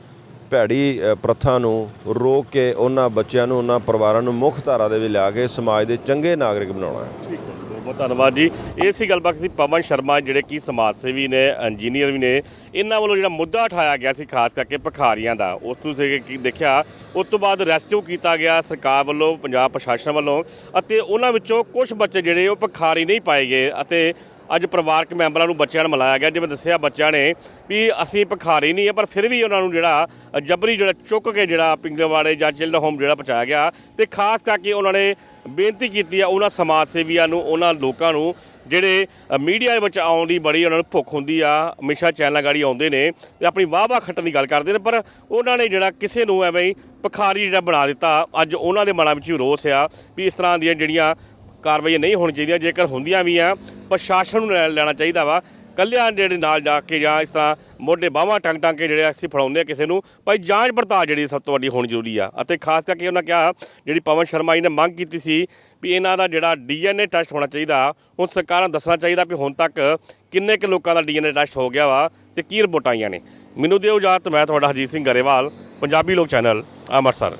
ਭੈੜੀ ਪ੍ਰਥਾ ਨੂੰ ਰੋਕ ਕੇ ਉਹਨਾਂ ਬੱਚਿਆਂ ਨੂੰ, ਉਹਨਾਂ ਪਰਿਵਾਰਾਂ ਨੂੰ ਮੁੱਖ ਧਾਰਾ ਦੇ ਵਿੱਚ ਲਿਆ ਕੇ ਸਮਾਜ ਦੇ ਚੰਗੇ ਨਾਗਰਿਕ ਬਣਾਉਣਾ ਹੈ। ਠੀਕ ਹੈ। ਬਹੁਤ ਬਹੁਤ ਧੰਨਵਾਦ ਜੀ। ਇਹ ਸੀ ਗੱਲਬਾਤ ਸੀ ਪਵਨ ਸ਼ਰਮਾ, ਜਿਹੜੇ ਕਿ ਸਮਾਜ ਸੇਵੀ ਨੇ, ਇੰਜੀਨੀਅਰ ਵੀ ਨੇ। ਇਹਨਾਂ ਵੱਲੋਂ ਜਿਹੜਾ ਮੁੱਦਾ ਉਠਾਇਆ ਗਿਆ ਸੀ, ਖਾਸ ਕਰਕੇ ਭਖਾਰੀਆਂ ਦਾ, ਉਸ ਤੋਂ ਸੇ ਕੀ ਦੇਖਿਆ, ਉਸ ਤੋਂ ਬਾਅਦ ਰੈਸਕਿਊ ਕੀਤਾ ਗਿਆ ਸਰਕਾਰ ਵੱਲੋਂ, ਪੰਜਾਬ ਪ੍ਰਸ਼ਾਸਨ ਵੱਲੋਂ ਅਤੇ ਉਹਨਾਂ ਵਿੱਚੋਂ ਕੁਝ ਬੱਚੇ ਜਿਹੜੇ ਉਹ ਭਿਖਾਰੀ ਨਹੀਂ ਪਾਏ ਗਏ ਅਤੇ ਅੱਜ ਪਰਿਵਾਰਕ ਮੈਂਬਰਾਂ ਨੂੰ ਬੱਚਿਆਂ ਨੂੰ ਮਿਲਾਇਆ ਗਿਆ, ਜਿਵੇਂ ਦੱਸਿਆ ਬੱਚਿਆਂ ਨੇ ਵੀ ਅਸੀਂ ਭਿਖਾਰੀ ਨਹੀਂ ਹੈ ਪਰ ਫਿਰ ਵੀ ਉਹਨਾਂ ਨੂੰ ਜਿਹੜਾ ਜਬਰੀ ਜਿਹੜਾ ਚੁੱਕ ਕੇ ਜਿਹੜਾ ਪਿੰਗਲਵਾੜੇ ਜਾਂ ਚਿਲਡ ਹੋਮ ਜਿਹੜਾ ਪਹੁੰਚਾਇਆ ਗਿਆ ਤੇ ਖਾਸ ਕਰਕੇ ਉਹਨਾਂ ਨੇ ਬੇਨਤੀ ਕੀਤੀ ਆ ਉਹਨਾਂ ਸਮਾਜ ਸੇਵੀਆਂ ਨੂੰ, ਉਹਨਾਂ ਲੋਕਾਂ ਨੂੰ ਜਿਹੜੇ ਮੀਡੀਆ ਦੇ ਵਿੱਚ ਆਉਣ ਦੀ ਬੜੀ ਉਹਨਾਂ ਨੂੰ ਭੁੱਖ ਹੁੰਦੀ ਆ, ਹਮੇਸ਼ਾ ਚੈਨਲਾਂ ਗਾੜੀ ਆਉਂਦੇ ਨੇ ਤੇ ਆਪਣੀ ਵਾਹ-ਵਾਹ ਖੱਟਣ ਦੀ ਗੱਲ ਕਰਦੇ ਨੇ, ਪਰ ਉਹਨਾਂ ਨੇ ਜਿਹੜਾ ਕਿਸੇ ਨੂੰ ਐਵੇਂ ਹੀ ਭਿਖਾਰੀ ਜਿਹੜਾ ਬਣਾ ਦਿੱਤਾ, ਅੱਜ ਉਹਨਾਂ ਦੇ ਮਨਾਂ ਵਿੱਚ ਵੀ ਰੋਸ ਆ ਵੀ ਇਸ ਤਰ੍ਹਾਂ ਦੀਆਂ ਜਿਹੜੀਆਂ ਕਾਰਵਾਈਆਂ ਨਹੀਂ ਹੋਣੀ ਚਾਹੀਦੀਆਂ ਜੇਕਰ ਹੁੰਦੀਆਂ ਵੀ ਆ, ਪ੍ਰਸ਼ਾਸਨ ਨੂੰ ਲੈ- ਲੈਣਾ ਚਾਹੀਦਾ ਵਾ। ਕੱਲਿਆਂ ਜਿਹੜੇ ਨਾਲ ਜਾ ਕੇ ਜਾਂ ਇਸ ਤਰ੍ਹਾਂ ਮੋਢੇ ਬਾਹਾਂ ਟੰਗ ਟੰਗ ਕੇ ਜਿਹੜੇ ਅਸੀਂ ਫੜਾਉਂਦੇ ਆ ਕਿਸੇ ਨੂੰ, ਭਾਈ ਜਾਂਚ ਪੜਤਾਲ ਜਿਹੜੀ ਸਭ ਤੋਂ ਵੱਡੀ ਹੋਣੀ ਜ਼ਰੂਰੀ ਆ। ਅਤੇ ਖਾਸ ਕਰਕੇ ਉਹਨਾਂ ਕਿਹਾ, ਜਿਹੜੀ ਪਵਨ ਸ਼ਰਮਾ ਜੀ ਨੇ ਮੰਗ ਕੀਤੀ ਸੀ ਵੀ ਇਹਨਾਂ ਦਾ ਜਿਹੜਾ ਡੀਐਨਏ ਟੈਸਟ ਹੋਣਾ ਚਾਹੀਦਾ, ਹੁਣ ਸਰਕਾਰਾਂ ਨੂੰ ਦੱਸਣਾ ਚਾਹੀਦਾ ਵੀ ਹੁਣ ਤੱਕ ਕਿੰਨੇ ਕੁ ਲੋਕਾਂ ਦਾ ਡੀਐਨਏ ਟੈਸਟ ਹੋ ਗਿਆ ਵਾ ਤੇ ਕੀ ਰਿਪੋਰਟਾਂ ਆਈਆਂ ਨੇ। ਮੈਨੂੰ ਦਿਓ ਇਜਾਜ਼ਤ, ਮੈਂ ਤੁਹਾਡਾ ਹਰਜੀਤ ਸਿੰਘ ਗਰੇਵਾਲ, ਪੰਜਾਬੀ ਲੋਕ ਚੈਨਲ, ਅੰਮ੍ਰਿਤਸਰ।